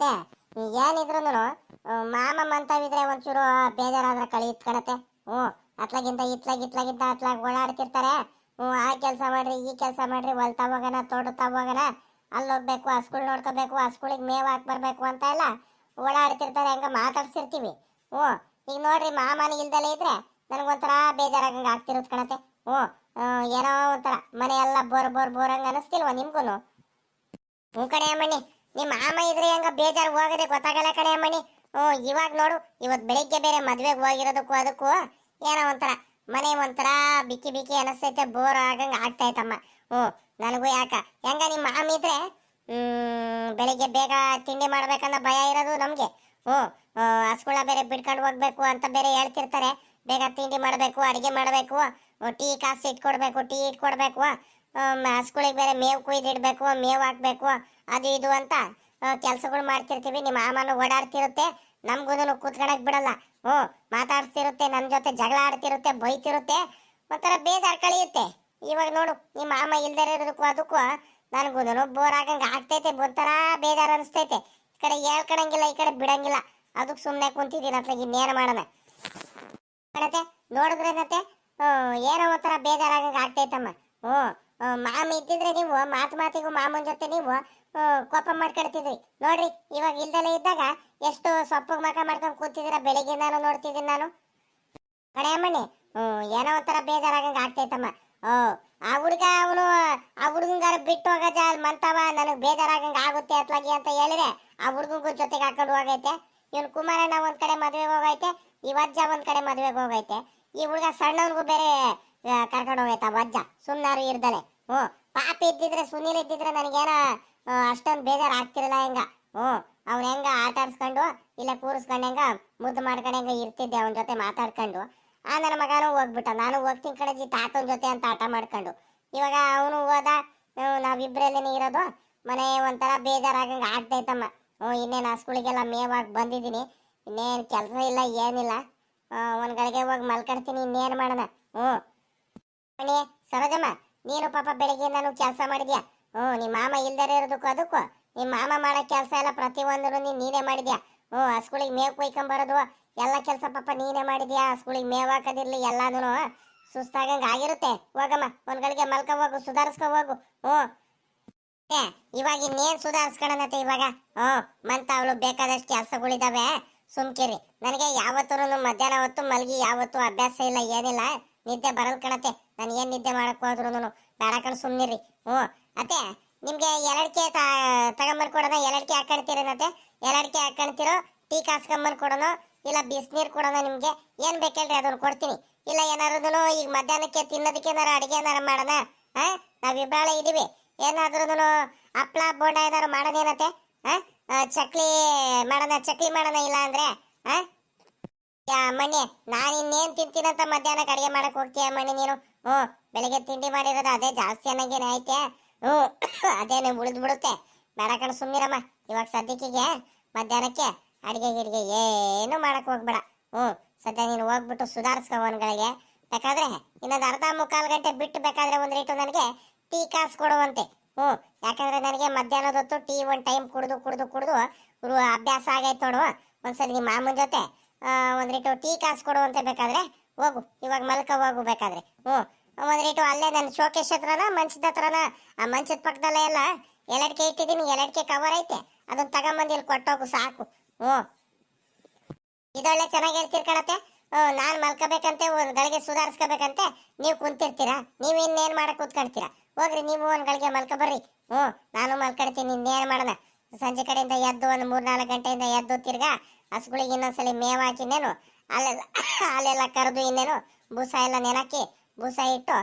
ಅತ್ತೆ ಏನಿದ್ರು ಮಾಮ ಮಂತವಿದ್ರೆ ಒಂಚೂರು ಬೇಜಾರಾದ್ರೆ ಕಳಿ ಕಣತೆ. ಹ್ಞೂ ಅತ್ಲಾಗಿಂತ ಇತ್ಲಾಗ ಇತ್ಲಾಗಿಂತ ಅತ್ಲಾಗ ಓಡಾಡ್ತಿರ್ತಾರೆ. ಹ್ಞೂ, ಆ ಕೆಲಸ ಮಾಡ್ರಿ, ಈ ಕೆಲಸ ಮಾಡ್ರಿ, ಹೊಲ್ತಾ ಹೋಗೋಣ ತೋಟತಾ ಹೋಗೋಣ. ಅಲ್ಲಿ ಹೋಗ್ಬೇಕು ಸ್ಕೂಲ್ ನೋಡ್ಕೋಬೇಕು ಸ್ಕೂಲಿಗೆ ಮೇವು ಹಾಕಿ ಬರಬೇಕು ಅಂತ ಎಲ್ಲ ಓಡಾಡ್ತಿರ್ತಾರೆ, ಹೆಂಗ ಮಾತಾಡ್ಸಿರ್ತೀವಿ. ಹ್ಞೂ, ಈಗ ನೋಡ್ರಿ, ಮಾಮನ ಇಲ್ದಲೇ ಇದ್ರೆ ನನಗೊಂಥರ ಬೇಜಾರಾಗಂಗೆ ಆಗ್ತಿರೋದು ಕಣತೆ. ಹ್ಞೂ ಏನೋ ಒಂಥರ ಮನೆ ಎಲ್ಲ ಬೋರ್ ಬೋರ್ ಬೋರ್ ಹಂಗೆ ಅನಿಸ್ತಿಲ್ವಾ ನಿಮ್ಗೂ ಹ್ಞೂ ಕಣೆ ಅಮ್ಮಣ್ಣಿ. ನಿಮ್ಮ ಮಾಮ ಇದ್ರೆ ಹೆಂಗ ಬೇಜಾರು ಹೋಗದೆ ಗೊತ್ತಾಗಲ್ಲ ಕಣೆ ಅಮ್ಮಣ್ಣಿ ಹ್ಞೂ, ಇವಾಗ ನೋಡು ಇವತ್ತು ಬೆಳಿಗ್ಗೆ ಬೇರೆ ಮದ್ವೆಗೆ ಹೋಗಿರೋದಕ್ಕೂ ಅದಕ್ಕೂ ಏನೋ ಒಂಥರ, ಮನೆ ಒಂಥರ ಬಿಕ್ಕಿ ಬಿಕ್ಕಿ ಅನಿಸ್ತೈತೆ ಬೋರ್ ಆಗಂಗೆ ಆಗ್ತೈತಮ್ಮ ಹ್ಞೂ, ನನಗೂ ಯಾಕ? ಹೆಂಗ ನಿಮ್ಮ ಮಾಮ ಇದ್ರೆ ಬೆಳಿಗ್ಗೆ ಬೇಗ ತಿಂಡಿ ಮಾಡ್ಬೇಕನ್ನೋ ಭಯ ಇರೋದು ನಮಗೆ. ಹ್ಞೂ ಹಸ್ಗುಳ ಬೇರೆ ಬಿಡ್ಕೊಂಡು ಹೋಗ್ಬೇಕು ಅಂತ ಬೇರೆ ಹೇಳ್ತಿರ್ತಾರೆ. ಬೇಗ ತಿಂಡಿ ಮಾಡಬೇಕು, ಅಡುಗೆ ಮಾಡಬೇಕು ಟೀ ಕಾಸು ಇಟ್ಕೊಡ್ಬೇಕು, ಟೀ ಇಟ್ಕೊಡ್ಬೇಕು. ಹಸ್ಗಳಿಗೆ ಬೇರೆ ಮೇವು ಕುಯ್ದಿಡಬೇಕು ಮೇವು ಹಾಕ್ಬೇಕು, ಅದು ಇದು ಅಂತ ಕೆಲಸಗಳು ಮಾಡ್ತಿರ್ತೀವಿ, ನಿಮ್ಮ ಮಾಮನು ಓಡಾಡ್ತಿರುತ್ತೆ ನಮ್ಗೂ ಕೂತ್ಕೊಳಕ್ ಬಿಡಲ್ಲ. ಹ್ಞೂ, ಮಾತಾಡ್ತಿರುತ್ತೆ ನನ್ನ ಜೊತೆ ಜಗಳ ಆಡ್ತಿರುತ್ತೆ, ಬೈತಿರುತ್ತೆ, ಒಂಥರ ಬೇಜಾರು ಕಳೆಯುತ್ತೆ. ಇವಾಗ ನೋಡು, ನಿಮ್ಮ ಮಾಮ ಇಲ್ದೇ ಇರೋದಕ್ಕೂ ಅದಕ್ಕೂ ನನಗೂ ಬೋರ್ ಆಗಂಗೆ ಆಗ್ತೈತೆ, ಒಂಥರ ಬೇಜಾರು ಅನಿಸ್ತೈತೆ. ಈ ಕಡೆ ಹೇಳ್ಕೊಳಂಗಿಲ್ಲ, ಈ ಕಡೆ ಬಿಡಂಗಿಲ್ಲ. ಅದಕ್ಕೆ ಸುಮ್ಮನೆ ಕುಂತಿದ್ದೀನಿ ಅತ್ಲಾಗ ಇನ್ನೇನು ಮಾಡೋಣ. ನೋಡಿದ್ರೆ ಏನೋ ಒಂಥರ ಬೇಜಾರಾಗಂಗೆ ಆಗ್ತೈತಮ್ಮ. ಹ್ಞೂ. ಮಾಮ ಇದ್ದಿದ್ರೆ ನೀವು ಮಾತು ಮಾತಿಗೂ ಮಾಮನ ಜೊತೆ ನೀವು ಕೋಪ ಮಾಡ್ಕೊಳ್ತಿದ್ರಿ. ನೋಡ್ರಿ, ಇವಾಗ ಇಲ್ದಲೇ ಇದ್ದಾಗ ಎಷ್ಟು ಸೊಪ್ಪು ಮಕ ಮಾಡ್ಕೊಂಡು ಕೂತಿದ್ದೀರ ಬೆಳಿಗ್ಗೆ ನಾನು ನೋಡ್ತಿದ್ದೀನಿ ನಾನು. ಕಣೆ ಅಮ್ಮಣ್ಣಿ ಏನೋ ಒಂಥರ ಬೇಜಾರಾಗಂಗೆ ಆಗ್ತೈತಮ್ಮ. ಓ, ಆ ಹುಡುಗ ಅವನು, ಆ ಹುಡುಗಂಗಾರ ಬಿಟ್ಟು ಹೋಗಜ ಅಲ್ಲಿ ಮಂತವ, ನನಗೆ ಬೇಜಾರಾಗಂಗೆ ಆಗುತ್ತೆ ಅತ್ಲಾಗಿ ಅಂತ ಹೇಳಿದ್ರೆ ಆ ಹುಡುಗಂಗೂ ಜೊತೆಗೆ ಹಾಕೊಂಡು ಹೋಗೈತೆ. ಇವನು ಕುಮಾರಣ್ಣ ಒಂದು ಕಡೆ ಮದುವೆಗೆ ಹೋಗೈತೆ ಈ ವಜ್ಜ ಒಂದು ಕಡೆ ಮದುವೆಗೆ ಹೋಗೈತೆ. ಈ ಹುಡುಗ ಸಣ್ಣವನಿಗೂ ಬೇರೆ ಕರ್ಕೊಂಡು ಹೋಗೈತೆ ವಜ್ಜ ಸುಮ್ಮನಾರು ಇರ್ದಲೆ ಹ್ಞೂ. ಪಾಪಿ ಇದ್ದಿದ್ರೆ ಸುನೀಲ್ ಇದ್ದಿದ್ರೆ ನನಗೇನ ಅಷ್ಟೊಂದು ಬೇಜಾರು ಆಗ್ತಿರಲ್ಲ ಹೆಂಗ? ಹ್ಞೂ. ಅವ್ನು ಹೆಂಗ ಆಟ ಆಡ್ಸ್ಕೊಂಡು ಇಲ್ಲ ಕೂರಿಸ್ಕೊಂಡು ಹೆಂಗ ಮುದ್ದು ಮಾಡ್ಕೊಂಡು ಹೆಂಗ ಇರ್ತಿದ್ದೆ ಅವನ ಜೊತೆ ಮಾತಾಡ್ಕೊಂಡು. ಆ ನನ್ನ ಮಗನೂ ಹೋಗ್ಬಿಟ್ಟ. ನಾನು ಹೋಗ್ತೀನಿ ಕಣಜಿ ತಾತನ ಜೊತೆ ಅಂತ ಆಟ ಮಾಡ್ಕೊಂಡು. ಇವಾಗ ಅವನು ಹೋದ ಹ್ಮ್, ನಾವಿಬ್ರಲ್ಲೇನೆ ಇರೋದು. ಮನೆ ಒಂಥರ ಬೇಜಾರಾಗಂಗೆ ಆಗ್ತೈತಮ್ಮ. ಹ್ಞೂ ಇನ್ನೇನು ಹಸ್ಗಳಿಗೆಲ್ಲ ಮೇವಾಗಿ ಬಂದಿದ್ದೀನಿ. ಇನ್ನೇನು ಕೆಲಸ ಇಲ್ಲ ಏನಿಲ್ಲ. ಒಂದು ಗಳಿಗೆ ಹೋಗಿ ಮಲ್ಕೊಳ್ತೀನಿ ಇನ್ನೇನು ಮಾಡೋಣ? ಹ್ಞೂ. ಮಣಿ ಸರೋಜಮ್ಮ, ನೀನು ಪಾಪ ಬೆಳಿಗ್ಗೆ ನಾನು ಕೆಲಸ ಮಾಡಿದ್ಯಾ? ಹ್ಞೂ ನಿಮ್ಮ ಮಾಮ ಇಲ್ದರೆ ಇರೋದಕ್ಕೂ ಅದಕ್ಕೂ. ನಿಮ್ಮ ಮಾಮ ಮಾಡೋ ಕೆಲಸ ಎಲ್ಲ ಪ್ರತಿಯೊಂದನ್ನು ನೀನು ನೀನೇ ಮಾಡಿದ್ಯಾ? ಹ್ಞೂ ಹಸ್ಗಳಿಗೆ ಮೇವು ಕೊಯ್ಕೊಂಬರೋದು, ಎಲ್ಲ ಕೆಲಸ ಪಾಪ ನೀನೇ ಮಾಡಿದ್ಯಾ? ಹಸ್ಗಳಿಗೆ ಮೇವು ಹಾಕೋದಿರಲಿ ಎಲ್ಲಾನು ಸುಸ್ತಾಗಂಗೆ ಆಗಿರುತ್ತೆ. ಹೋಗಮ್ಮ ಒಂದು ಗಳಿಗೆ ಮಲ್ಕೊ ಹೋಗು, ಸುಧಾರಿಸ್ಕೊ ಹೋಗು. ಹ್ಞೂ. ಏ, ಇವಾಗ ಇನ್ನೇನ್ ಸುಧಾರಿಸ್ಕೊಳನತ್ತೆ ಇವಾಗ? ಹ್ಞೂ, ಮಂತ ಅವಳು ಬೇಕಾದಷ್ಟು ಕೆಲಸಗಳಿದ್ದಾವೆ ಸುಮ್ಕಿರಿ ನನಗೆ ಯಾವತ್ತೂ ಮಧ್ಯಾಹ್ನ ಹೊತ್ತು ಮಲಗಿ ಯಾವತ್ತೂ ಅಭ್ಯಾಸ ಇಲ್ಲ, ಏನಿಲ್ಲ. ನಿದ್ದೆ ಬರಲ್ ಕಣತೆ ನಾನು ಏನು ನಿದ್ದೆ ಮಾಡಕ್ಕೆ ಹೋದ್ರು ಬೇಡ ಕಣ್ ಸುಮ್ಮನಿರಿ ಹ್ಞೂ. ಅತ್ತೆ, ನಿಮ್ಗೆ ಎರಡ್ಕೆ ತಗೊಂಬರ್ ಕೊಡೋಣ ಎರಡ್ಕೆ ಹಾಕೊಳ್ತೀರೇನತ್ತೆ ಎರಡ್ಕೆ ಹಾಕೊಳ್ತಿರೋ ಟೀ ಕಾಸ್ಕೊಂಬರ್ ಕೊಡೋಣ, ಇಲ್ಲ ಬಿಸಿನೀರು ಕೊಡೋಣ ನಿಮಗೆ. ಏನು ಬೇಕೇಳ್ರಿ ಅದನ್ನು ಕೊಡ್ತೀನಿ. ಇಲ್ಲ ಏನಾದ್ರೂ ಈಗ ಮಧ್ಯಾಹ್ನಕ್ಕೆ ತಿನ್ನೋದಕ್ಕೆ ಏನಾರು ಅಡುಗೆ ಏನಾರು ಮಾಡೋಣ? ಹಾ? ನಾವಿಬ್ಬಾಳೆ ಇದ್ದೀವಿ ಏನಾದ್ರೂ ಹಪ್ಳ, ಬೋಂಡ ಏನಾರು ಮಾಡೋದೇನತ್ತೆ ಹಾಂ? ಚಕ್ಲಿ ಮಾಡೋಣ ಚಕ್ಲಿ ಮಾಡೋಣ ಇಲ್ಲ ಅಂದ್ರೆ? ಹಾಂ? ಯಾ ನಾನು ಇನ್ನೇನು ತಿಂತೀನಂತ ಮಧ್ಯಾಹ್ನಕ್ಕೆ ಅಡುಗೆ ಮಾಡೋಕ್ಕೆ ಹೋಗ್ತೀಯ ಮಣ್ಣಿ ನೀನು? ಹ್ಞೂ, ಬೆಳಿಗ್ಗೆ ತಿಂಡಿ ಮಾಡಿರೋದು ಅದೇ ಜಾಸ್ತಿ ಅನ್ನಂಗೇನೆ ಐತೆ. ಹ್ಞೂ ಅದೇನೆ ಉಳಿದು ಬಿಡುತ್ತೆ ಬೇಡ ಕಣ ಸುಮ್ಮಿರಮ್ಮ ಇವಾಗ ಸದ್ಯಕ್ಕಿಗೆ ಮಧ್ಯಾಹ್ನಕ್ಕೆ ಅಡುಗೆ ಗಿಡಿಗೆ ಏನು ಮಾಡಕ್ಕೆ ಹೋಗ್ಬೇಡ. ಹ್ಞೂ, ಸದ್ಯ ನೀನು ಹೋಗ್ಬಿಟ್ಟು ಸುಧಾರಿಸ್ಕೊ ಅವನುಗಳಿಗೆ. ಬೇಕಾದ್ರೆ ಇನ್ನೊಂದು ಅರ್ಧ ಮುಕ್ಕಾಲು ಗಂಟೆ ಬಿಟ್ಟು ಬೇಕಾದ್ರೆ ಒಂದು ರೇಟು ನನಗೆ ಟೀ ಕಾಸು ಕೊಡುವಂತೆ. ಹ್ಞೂ, ಯಾಕಂದ್ರೆ ನನಗೆ ಮಧ್ಯಾಹ್ನದ ಹೊತ್ತು ಟೀ ಒಂದು ಟೈಮ್ ಕುಡಿದು ಕುಡಿದು ಕುಡಿದು ಅಭ್ಯಾಸ ಆಗೈತೆ ನೋಡು. ಒಂದ್ಸಲ ನಿಮ್ಮ ಮಾಮನ ಜೊತೆ ಒಂದ್ ರೇಟು ಟೀ ಕಾಸು ಕೊಡುವಂತೆ ಬೇಕಾದ್ರೆ ಹೋಗು. ಇವಾಗ ಮಲ್ಕ ಹೋಗು ಬೇಕಾದ್ರೆ. ಹ್ಞೂ. ಒಂದು ರೇಟು ಅಲ್ಲೇ ನನ್ನ ಶೋಕೇಶ್ ಹತ್ರನ, ಮಂಚದ ಹತ್ರನ? ಆ ಮಂಚದ ಪಕ್ಕದಲ್ಲೇ ಎಲ್ಲ ಎಲಡ್ಕೆ ಇಟ್ಟಿದ್ದೀನಿ ಎಲಡ್ಕೆ ಕವರ್ ಐತೆ. ಅದನ್ನ ತಗೊಂಬಂದು ಇಲ್ಲಿ ಕೊಟ್ಟೋಗು, ಸಾಕು. ಹ್ಞೂ. ಇದೊಳ್ಳೆ ಚೆನ್ನಾಗಿ ಹೇಳ್ತೀರಿ ಹ್ಞೂ, ನಾನು ಮಲ್ಕೋಬೇಕಂತೆ, ಒಂದು ಗಳಿಗೆ ಸುಧಾರಿಸ್ಕೋಬೇಕಂತೆ. ನೀವು ಕುಂತಿರ್ತೀರಾ? ನೀವು ಇನ್ನೇನು ಮಾಡಕ್ ಕೂತ್ಕೊಳ್ತೀರಾ? ಹೋಗ್ರಿ, ನೀವು ಒಂದು ಗಳಿಗೆ ಮಲ್ಕೊ ಬರ್ರಿ. ಹ್ಞೂ, ನಾನು ಮಲ್ಕೊಳ್ತೀನಿ, ಇನ್ನೇನು ಮಾಡೋಣ? ಸಂಜೆ ಕಡೆಯಿಂದ ಎದ್ದು ಒಂದು ಮೂರ್ ನಾಲ್ಕು ಗಂಟೆಯಿಂದ ಎದ್ದು ತಿರ್ಗಾ ಹಸುಗಳಿಗೆ ಇನ್ನೊಂದ್ಸಲಿ ಮೇವು ಹಾಕಿನೇನು ಅಲ್ಲೆಲ್ಲ ಅಲ್ಲೆಲ್ಲ ಕರೆದು ಇನ್ನೇನು ಬೂಸ ಎಲ್ಲ ನೆನಕಿ ಬೂಸ ಇಟ್ಟು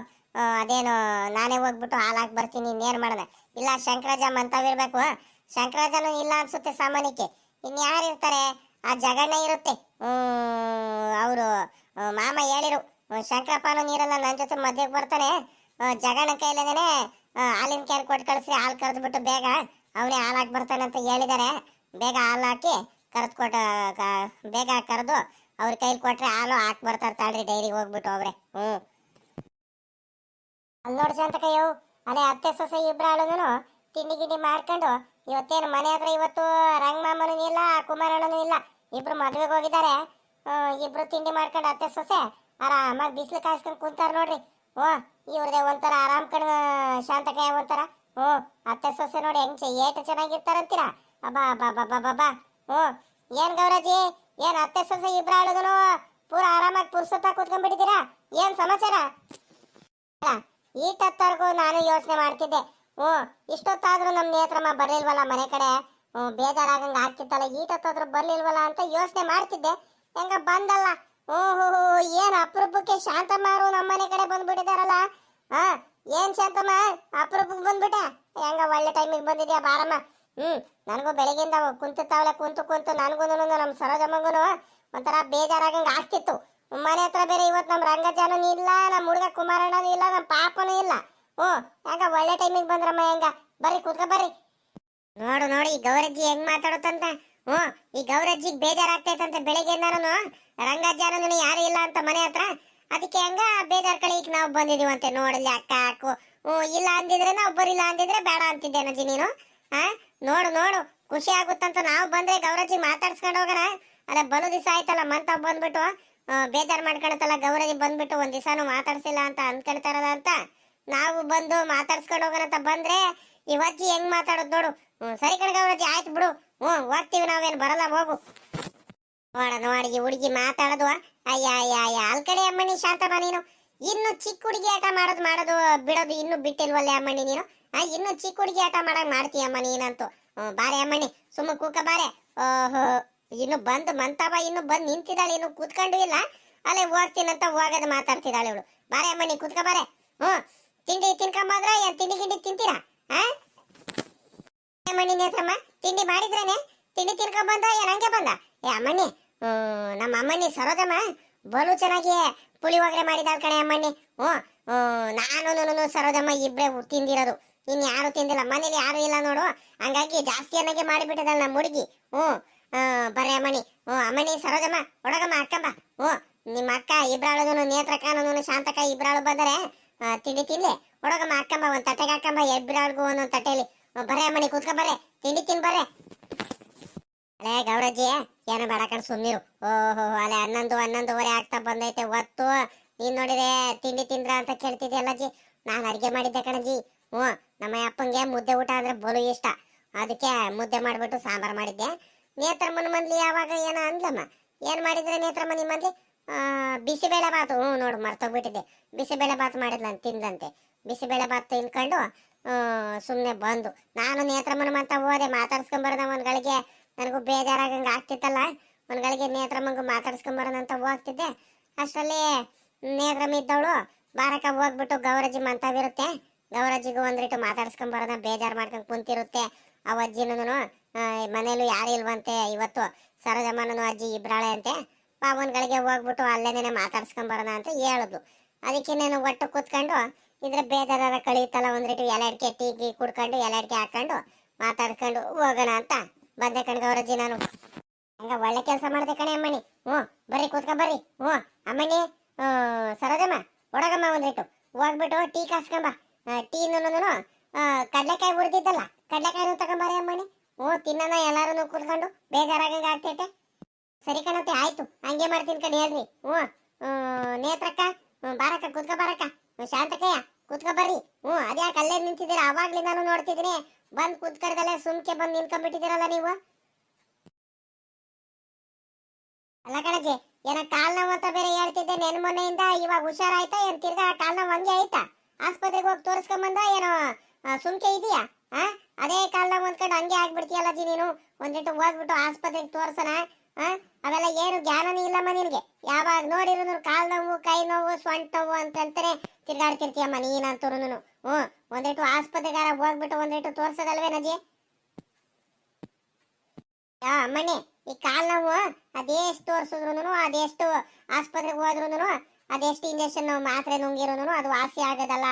ಅದೇನು ನಾನೇ ಹೋಗ್ಬಿಟ್ಟು ಹಾಲು ಹಾಕಿ ಬರ್ತೀನಿ, ಇನ್ನೇನು ಮಾಡ್ದೆ ಇಲ್ಲ ಶಂಕರಾಜ ಅಂತವಿರ್ಬೇಕು ಶಂಕರಾಜನು ಇಲ್ಲ ಅನ್ಸುತ್ತೆ ಸಾಮಾನ್ಯಕ್ಕೆ. ಇನ್ಯಾರು ಇರ್ತಾರೆ? ಆ ಜಗಣ್ಣ ಇರುತ್ತೆ. ಅವರು ಮಾಮ ಹೇಳಿರು. ಶಂಕರಪ್ಪನೂ ನೀರಲ್ಲ ನನ್ನ ಜೊತೆ ಮಧ್ಯಕ್ಕೆ ಬರ್ತಾನೆ. ಜಗಣ್ಣ ಕೈಲೇನೆ ಹಾಲಿನ ಕ್ಯಾನ್ ಕೊಟ್ಟು ಕಳಿಸಿ ಹಾಲು ಕರೆದ್ಬಿಟ್ಟು ಬೇಗ ಅವನೇ ಹಾಲು ಬರ್ತಾನೆ ಅಂತ ಹೇಳಿದ್ದಾರೆ ಬೇಗ ಹಾಲು ಹಾಕಿ ಕರೆದು ಕೊಟ್ಟ ಬೇಗ ಕರೆದು ಅವ್ರ ಕೈಲಿ ಕೊಟ್ರೆ ಹಾಲು ಹಾಕಿ ಬರ್ತಾರೆ ತಾಳ್ರಿ, ಡೈರಿಗೆ ಹೋಗ್ಬಿಟ್ಟು ಅವ್ರೆ. ಹ್ಞೂ ಅಲ್ಲಿ ನೋಡಿ ಶಾಂತಕಯ್ಯವು ಅದೇ ಅತ್ತೆ, ಸೊಸೆ ಇಬ್ರಾಳು ತಿಂಡಿ ಗಿಂಡಿ ಮಾಡ್ಕೊಂಡು ಇವತ್ತೇನು ಮನೆ ಹತ್ರ ಇವತ್ತು ರಂಗಮಾಮನೂ ಇಲ್ಲ, ಕುಮಾರಣ್ಣನೂ ಇಲ್ಲ, ಇಬ್ರು ಮದ್ವೆಗೆ ಹೋಗಿದ್ದಾರೆ. ಇಬ್ರು ತಿಂಡಿ ಮಾಡ್ಕೊಂಡು ಅತ್ತೆ, ಸೊಸೆ ಆರಾಮಾಗಿ ಬಿಸಿಲು ಕಾಯಿಸ್ಕೊಂಡು ಕುಂತಾರ ನೋಡ್ರಿ. ಓ, ಇವ್ರದೇ ಒಂಥರ ಆರಾಮ್ ಕಣ ಕೈ ಒಂಥರ. ಹ್ಞೂ ಅತ್ತೆ, ಸೊಸೆ ನೋಡಿ ಹೆಂಗ್ ಏಟು ಚೆನ್ನಾಗಿರ್ತಾರಂತೀರಾ? ಅಬ್ಬಾ ಅಬ್ಬಾ ಅಬ್ಬಾ ಬಬ್ಬಾ ಹ್ಞೂ ಏನ್ ಗೌರಜಿ ಏನ್ ಅತ್ತೆ ಸೊಸೆ ಇಬ್ರ ಆಳುದನು ಪೂರ ಆರಾಮಾಗಿ ಪುರ್ಸತ್ತ ಕೂತ್ಕೊಂಡ್ಬಿಟ್ಟಿದ್ದೀರಾ? ಏನ್ ಸಮಾಚಾರ? ಈಟತ್ತವರೆಗೂ ನಾನು ಯೋಚನೆ ಮಾಡ್ತಿದ್ದೆ. ಹ್ಞೂ ಇಷ್ಟೊತ್ತಾದ್ರೂ ನಮ್ಮ ನೇತ್ರಮ್ಮ ಬರ್ಲಿಲ್ವಲ್ಲ ಮನೆ ಕಡೆ? ಹ್ಞೂ ಬೇಜಾರಾಗಂಗೆ ಆಗ್ತಿತ್ತಲ್ಲ, ಈಟತ್ತಾದ್ರೂ ಬರ್ಲಿಲ್ವಲ್ಲ ಅಂತ ಯೋಚನೆ ಮಾಡ್ತಿದ್ದೆ. ಹೆಂಗ ಬಂದಲ್ಲ? ಹ್ಞೂ ಹ್ಞೂ ಏನು ಅಪರೂಪಕ್ಕೆ ಶಾಂತಮ್ಮ ಅವರು ನಮ್ಮ ಮನೆ ಕಡೆ ಬಂದ್ಬಿಟ್ಟಿದಾರಲ್ಲ? ಹಾ ಏನ್ ಶಾಂತಮ್ಮ? ಅಪರೂಪಕ್ಕೆ ಬಂದ್ಬಿಟ್ಟೆ? ಹೆಂಗ ಒಳ್ಳೆ ಟೈಮಿಗೆ ಬಂದಿದ್ಯಾ ಬಾರಮ್ಮ? ಹ್ಮ್, ನನಗೂ ಬೆಳಗಿಂದ ಕುಂತಿರ್ತಾವಲ್ಲ ಕುಂತು ಕುಂತು ನನಗೂ ನಮ್ಮ ಸರೋಜಮ್ಮಗೂ ಒಂಥರ ಬೇಜಾರಾಗಂಗೆ ಆಗ್ತಿತ್ತು. ಮನೆ ಹತ್ರ ಬೇರೆ ಇವತ್ತು ನಮ್ಮ ರಂಗಜಾನೂ ಇಲ್ಲ ನಮ್ಮ ಹುಡುಗ ಕುಮಾರಣ್ಣನೂ ಇಲ್ಲ ನಮ್ಮ ಪಾಪನೂ ಇಲ್ಲ. ಹ್ಞೂ, ಯಾಕ ಒಳ್ಳೆ ಟೈಮಿಗೆ ಬಂದ್ರಮ್ಮ ಹೆಂಗ? ಬರ್ರಿ, ಕುತ್ಕ ಬರ್ರಿ. ನೋಡು, ನೋಡಿ, ಈ ಗೌರಜ್ಜಿ ಹೆಂಗ್ ಮಾತಾಡುತ್ತಂತ? ಹ್ಞೂ, ಈ ಗೌರಜ್ಜಿಗೆ ಬೇಜಾರಾಗ್ತೈತಂತ ಬೆಳಿಗ್ಗೆಯಿಂದನೂ ರಂಗಜ್ಜಾನೂ ಯಾರು ಇಲ್ಲ ಅಂತ ಮನೆ ಹತ್ರ. ಅದಕ್ಕೆ ಹೆಂಗ ಬೇಜಾರ್ ಈಗ ನಾವು ಬಂದಿದೀವಂತೆ ನೋಡಲಿ ಅಕ್ಕ ಹಾಕು ಹ್ಞೂ, ಇಲ್ಲ ಅಂದಿದ್ರೆ ನಾವು ಬರಿಲ್ಲ ಅಂದಿದ್ರೆ ಬೇಡ ಅಂತಿದ್ದೆ ನಜಿ ನೀನು. ಹಾ? ನೋಡು ನೋಡು. ಖುಷಿ ಆಗುತ್ತಂತ ನಾವು ಬಂದ್ರೆ ಗೌರಜಿ ಮಾತಾಡ್ಸ್ಕೊಂಡು ಹೋಗೋಣ. ಅಲ್ಲ ಬಲು ದಿವಸ ಆಯ್ತಲ್ಲ ಮಂತ ಬಂದ್ಬಿಟ್ಟು. ಬೇಜಾರು ಮಾಡ್ಕೊಳತ್ತಲ್ಲ ಗೌರಜಿ ಬಂದ್ಬಿಟ್ಟು ಒಂದ್ ದಿವಸನು ಮಾತಾಡ್ಸಿಲ್ಲ ಅಂತ ಅನ್ಕೊಳ್ತಾರದ ಅಂತ. ನಾವು ಬಂದು ಮಾತಾಡ್ಸ್ಕೊಂಡು ಹೋಗೋಣ ಅಂತ ಬಂದ್ರೆ ಅಜ್ಜಿ ಹೆಂಗ್ ಮಾತಾಡೋದು ನೋಡು. ಸರಿ ಕಣ ಗೌರಜಿ ಆಯ್ತು ಬಿಡು. ಹ್ಞೂ ಹೋಗ್ತೀವಿ ನಾವೇನು, ಬರಲ್ಲ, ಹೋಗು. ನೋಡ, ನೋಡಿ ಹುಡುಗಿ ಮಾತಾಡೋದು. ಅಯ್ಯ ಅಯ್ಯ ಅಯ್ಯ, ಅಲ್ ಕಡೆ ಅಮ್ಮನಿ ಶಾಂತಮ್ಮ ನೀನು. ಇನ್ನು ಚಿಕ್ಕ ಹುಡುಗಿ ಆಟ ಮಾಡೋದು ಮಾಡೋದು, ಬಿಡೋದು, ಇನ್ನು ಬಿಟ್ಟಿಲ್ವಲ್ಲ ಅಮ್ಮನಿ ನೀನು. ಆ, ಇನ್ನು ಚಿಕ್ಕ ಹುಡುಗಿ ಆಟ ಮಾಡಕ್ ಮಾಡ್ತೀಯಮ್ಮ ನೀನಂತೂ. ಬಾರೆ ಅಮ್ಮನಿ ಸುಮ್ಮ ಕೂಕ ಬಾರೆ. ಓಹೋ ಇನ್ನು ಬಂದು ಮಂತವ, ಇನ್ನು ಬಂದು ನಿಂತಿದ್ದಾಳೆ, ಇನ್ನು ಕೂತ್ಕೊಂಡು ಇಲ್ಲ. ಅಲ್ಲೇ ಹೋಗ್ತೀನಂತ ಹೋಗೋದು ಮಾತಾಡ್ತಿದ್ದಾಳೆ ಇವಳು. ಬಾರೆ ಅಮ್ಮನಿ ಕೂತ್ಕ ಬಾರೆ. ಹ್ಞೂ ತಿಂಡಿ ತಿನ್ಕೊಂಬಂದ್ರ ಏನ್ ತಿಂಡಿ ಗಿಂಡಿ ತಿಂತೀರಾ? ಹಾ ಅಮ್ಮಣಿ ನೇತ್ರಮ್ಮ ತಿಂಡಿ ಮಾಡಿದ್ರೇನೆ? ತಿಂಡಿ ತಿನ್ಕೊಂಡ್ ಬಂದ, ಏನ್ ಹಂಗೆ ಬಂದ? ಏ ಅಮ್ಮಣ್ಣಿ ನಮ್ಮ ಅಮ್ಮಣ್ಣಿ ಸರೋದಮ್ಮ ಬಲು ಚೆನ್ನಾಗಿ ಪುಳಿಯೋಗರೆ ಮಾಡಿದಾಳ ಕಣೆ ಅಮ್ಮಣ್ಣಿ. ಹ್ಞೂ ನಾನು ಸರೋದಮ್ಮ ಇಬ್ರೇ ತಿಂದಿರೋದು. ಇನ್ ಯಾರು ತಿಂದಿಲ್ಲ, ಮನೇಲಿ ಯಾರು ಇಲ್ಲ ನೋಡು. ಹಂಗಾಗಿ ಜಾಸ್ತಿ ಅನ್ನಗೆ ಮಾಡಿಬಿಟ್ಟಿದ್ದಾಳೆ ನಮ್ಮ ಹುಡುಗಿ. ಹ್ಞೂ. ಬರ್ರಿ ಅಮ್ಮಣಿ. ಹ್ಞೂ ಅಮ್ಮನಿ ಸರೋಜಮ್ಮ ಹೊಡಗಮ್ಮ ಅಕ್ಕಮ್ಮ. ಹ್ಞೂ, ನಿಮ್ಮ ಅಕ್ಕ ಇಬ್ರಾಳದನು ನೇತ್ರಕ್ಕನೂ ಶಾಂತಕ್ಕ ಇಬ್ರಾಳು ಬಂದರೆ ತಿಂಡಿ ತಿನ್ಲಿ. ಹೊಡಗಮ್ಮ ಅಕ್ಕಮ್ಮ, ಒಂದು ತಟ್ಟೆಗೆ ಹಾಕಂಬ ಇಬ್ರಾಳ್ಗೂ ಒಂದೊಂದು ತಟ್ಟೆಲಿ. ಬರ್ರಿ ಅಮ್ಮಣಿ, ಕೂತ್ಕೊ ಬರ್ರಿ. ತಿಂಡಿ ತಿನ್ ಬರ್ರಿ. ಅಲೇ ಗೌರಜ್ಜಿ ಏನು ಬೇಡ ಕಣ್ ಹೋ ಓಹೋ, ಅಲೆ ಹನ್ನೊಂದು, ಹನ್ನೊಂದುವರೆ ಆಗ್ತಾ ಬಂದೈತೆ. ಹೊತ್ತು, ನೀನು ನೋಡಿದೆ ತಿಂಡಿ ತಿಂದ್ರ ಅಂತ ಕೇಳ್ತಿದ್ದೆ ಅಲ್ಲಜ್ಜಿ ನಾನು ಅಡುಗೆ ಮಾಡಿದ್ದೆ ಕಣಜ್ಜಿ. ಹ್ಞೂ, ನಮ್ಮ ಅಪ್ಪಂಗೆ ಮುದ್ದೆ ಊಟ ಅಂದ್ರೆ ಬಲು ಇಷ್ಟ. ಅದಕ್ಕೆ ಮುದ್ದೆ ಮಾಡಿಬಿಟ್ಟು ಸಾಂಬಾರು ಮಾಡಿದ್ದೆ. ನೇತ್ರಮ್ಮನ ಮಂದ್ಲಿ ಯಾವಾಗ ಏನೋ ಅಂದ್ಲಮ್ಮ. ಏನು ಮಾಡಿದ್ರೆ ನೇತ್ರಮ್ಮ ನಿಮ್ಮ ಮಂದ್ಲಿ? ಬಿಸಿಬೇಳೆ ಬಾತು. ಹ್ಞೂ, ನೋಡು, ಮರ್ತೋಗ್ಬಿಟ್ಟಿದ್ದೆ. ಬಿಸಿಬೇಳೆ ಬಾತು ಮಾಡಿದ್ಲಂತ ತಿಂದಂತೆ ಬಿಸಿಬೇಳೆ ಬಾತು ತಿನ್ಕೊಂಡು ಸುಮ್ಮನೆ ಬಂದು. ನಾನು ನೇತ್ರಮ್ಮನ ಮಂತ ಹೋದೆ ಮಾತಾಡ್ಸ್ಕೊಂಬರೋದ ಒಂದು ಗಳಿಗೆ. ನನಗೂ ಬೇಜಾರಾಗಂಗೆ ಆಗ್ತಿತ್ತಲ್ಲ. ಒಂದ್ಗಳಿಗೆ ನೇತ್ರಮ್ಮಂಗೂ ಮಾತಾಡ್ಸ್ಕೊಂಬರೋಣ ಅಂತ ಹೋಗ್ತಿದ್ದೆ. ಅಷ್ಟರಲ್ಲಿ ನೇತ್ರಮ್ಮ ಇದ್ದವಳು ಬಾರಕ ಹೋಗ್ಬಿಟ್ಟು ಗೌರಜಿ ಮಂತವಿರುತ್ತೆ. ಗೌರಜ್ಜಿಗೂ ಒಂದ್ರಿಟ್ಟು ಮಾತಾಡ್ಸ್ಕೊಂಬರೋದ ಬೇಜಾರು ಮಾಡ್ಕೊಂಡು ಕುಂತಿರುತ್ತೆ ಆ ಅಜ್ಜಿನೂ ಮನೇಲೂ ಯಾರು ಇಲ್ವಂತೆ ಇವತ್ತು. ಸರೋಜಮ್ಮನೂ ಅಜ್ಜಿ ಇಬ್ರಾಳೆ ಅಂತೆ. ಪಾವನ್ಗಳಿಗೆ ಹೋಗ್ಬಿಟ್ಟು ಅಲ್ಲೇನೆ ಮಾತಾಡ್ಸ್ಕೊಂಬರೋಣ ಅಂತ ಹೇಳಿದ್ಲು. ಅದಕ್ಕೆ ನಾನು ಒಟ್ಟು ಕೂತ್ಕೊಂಡು ಇದ್ರೆ ಬೇಜಾರ ಕಳೀತಲ್ಲ ಒಂದ್ರಿಟ್ಟು ಎಲೆ ಟೀ, ಗೀ ಕುಡ್ಕೊಂಡು ಎಲೆ ಹಾಕೊಂಡು ಮಾತಾಡ್ಕೊಂಡು ಹೋಗೋಣ ಅಂತ. ಬಂದೆ ಕಣ್ ಗೌರಜ್ಜಿ ನಾನು. ಹಂಗ ಒಳ್ಳೆ ಕೆಲಸ ಮಾಡ್ದೆ ಕಣೆ ಅಮ್ಮಣಿ ಹ್ಞೂ, ಬರ್ರಿ ಕೂತ್ಕೊ, ಬರ್ರಿ. ಹ್ಞೂ ಅಮ್ಮಣ್ಣಿ ಸರೋಜಮ್ಮ, ಒಡಗಮ್ಮ ಒಂದಿಟ್ಟು ಹೋಗ್ಬಿಟ್ಟು ಟೀ ಕಾಸ್ಕೊಂಬ ಟೀನು ಕಡಲೆಕಾಯಿ ಹುರಿದಿದ್ದಲ್ಲ. ಕಡ್ಲೆಕಾಯಿನೂ ತಗೊಂಬಾರಿ ಅಮ್ಮಣ್ಣಿ. ಓ ತಿನ್ನೋಣ ಎಲ್ಲಾರು ಕೂತ್ಕೊಂಡು. ಬೇಜಾರಾಗಂಗೆ ಆಗ್ತೈತೆ. ಸರಿ ಕಣತೆ ಆಯ್ತು. ಹಂಗೆ ಮಾಡ್ತೀನಿ ಕಣ, ಹೇಳ್ರಿ. ಹ್ಞೂ. ನೇತ್ರಕ್ಕ. ಬಾರಕ್ಕ, ಕುತ್ಕ ಬಾರಕ್ಕ. ಶಾಂತಕಯ್ಯ ಕುತ್ಕ ಬರ್ರಿ. ಹ್ಞೂ, ಅದ್ಯಾಕೆ ಅಲ್ಲೇ ನಿಂತಿದ್ದೀರಾ? ಅವಾಗ್ಲಿಂದಾನು ನೋಡ್ತಿದ್ದೀನಿ. ಬಂದ್ ಕೂತ್ಕಡ್ದಲೆ ಸುಮ್ಕೆ ಬಂದು ನಿಂತ್ಕೊಂಡ್ಬಿಟ್ಟಿದ್ದೀರಲ್ಲ ನೀವು. ಅಲ್ಲ ಕಣಜಿ, ಏನ ಕಾಲ್ ನೋವು ಅಂತ ಬೇರೆ ಹೇಳ್ತಿದ್ದೆ ನೆನ್ ಮೊನ್ನೆಯಿಂದ ಇವಾಗ ಹುಷಾರಾಯ್ತಾ? ಏನ್ ತಿರ್ಗಾ ಕಾಲ್ ನೋವು ಹಂಗೆ ಆಯ್ತಾ? ಆಸ್ಪತ್ರೆಗೆ ಹೋಗಿ ತೋರಿಸ್ಕೊಂಬಂದ ಏನೋ ಸುಮ್ಕೆ ಇದೆಯಾ? ಆ? ಅದೇ ಕಾಲ್ದಾಗ ಒಂದ್ಕಡೆ ಹಂಗೆ ಆಗ್ಬಿಡ್ತೀಯಲ್ಲ ಜಿ ನೀನು. ಒಂದಿಟ್ಟು ಹೋಗ್ಬಿಟ್ಟು ಆಸ್ಪತ್ರೆಗೆ ತೋರ್ಸನ, ಆ? ಅವೆಲ್ಲ ಏನು ಜ್ಞಾನನೇ ಇಲ್ಲಮ್ಮ ನಿನಗೆ. ಯಾವಾಗ ನೋಡಿರೋನು ಕಾಲ್ ನೋವು ಕೈ ನೋವು ಸೊಂಟ ನೋವು ಅಂತಂತಾನೆ ತಿರ್ಗಾಡ್ತಿರ್ತೀಯಮ್ಮ ನೀನಂತೂರು ಹ್ಞೂ ಒಂದಿಟ್ಟು ಆಸ್ಪತ್ರೆಗಾರ ಹೋಗ್ಬಿಟ್ಟು ಒಂದಿಟ್ಟು ತೋರ್ಸೋದಲ್ವೇ ನಜಿ ಯಾ ಮನೆ ಈ ಕಾಲ್ ನೋವು ಅದೆಷ್ಟು ತೋರಿಸಿದ್ರು ಅದೆಷ್ಟು ಆಸ್ಪತ್ರೆಗೆ ಹೋದ್ರು ಅದೆಷ್ಟು ಇಂಜೆಕ್ಷನ್ ಮಾತ್ರೆ ನುಂಗಿರೋನು ಅದು ವಾಸಿ ಆಗೋದಲ್ಲ.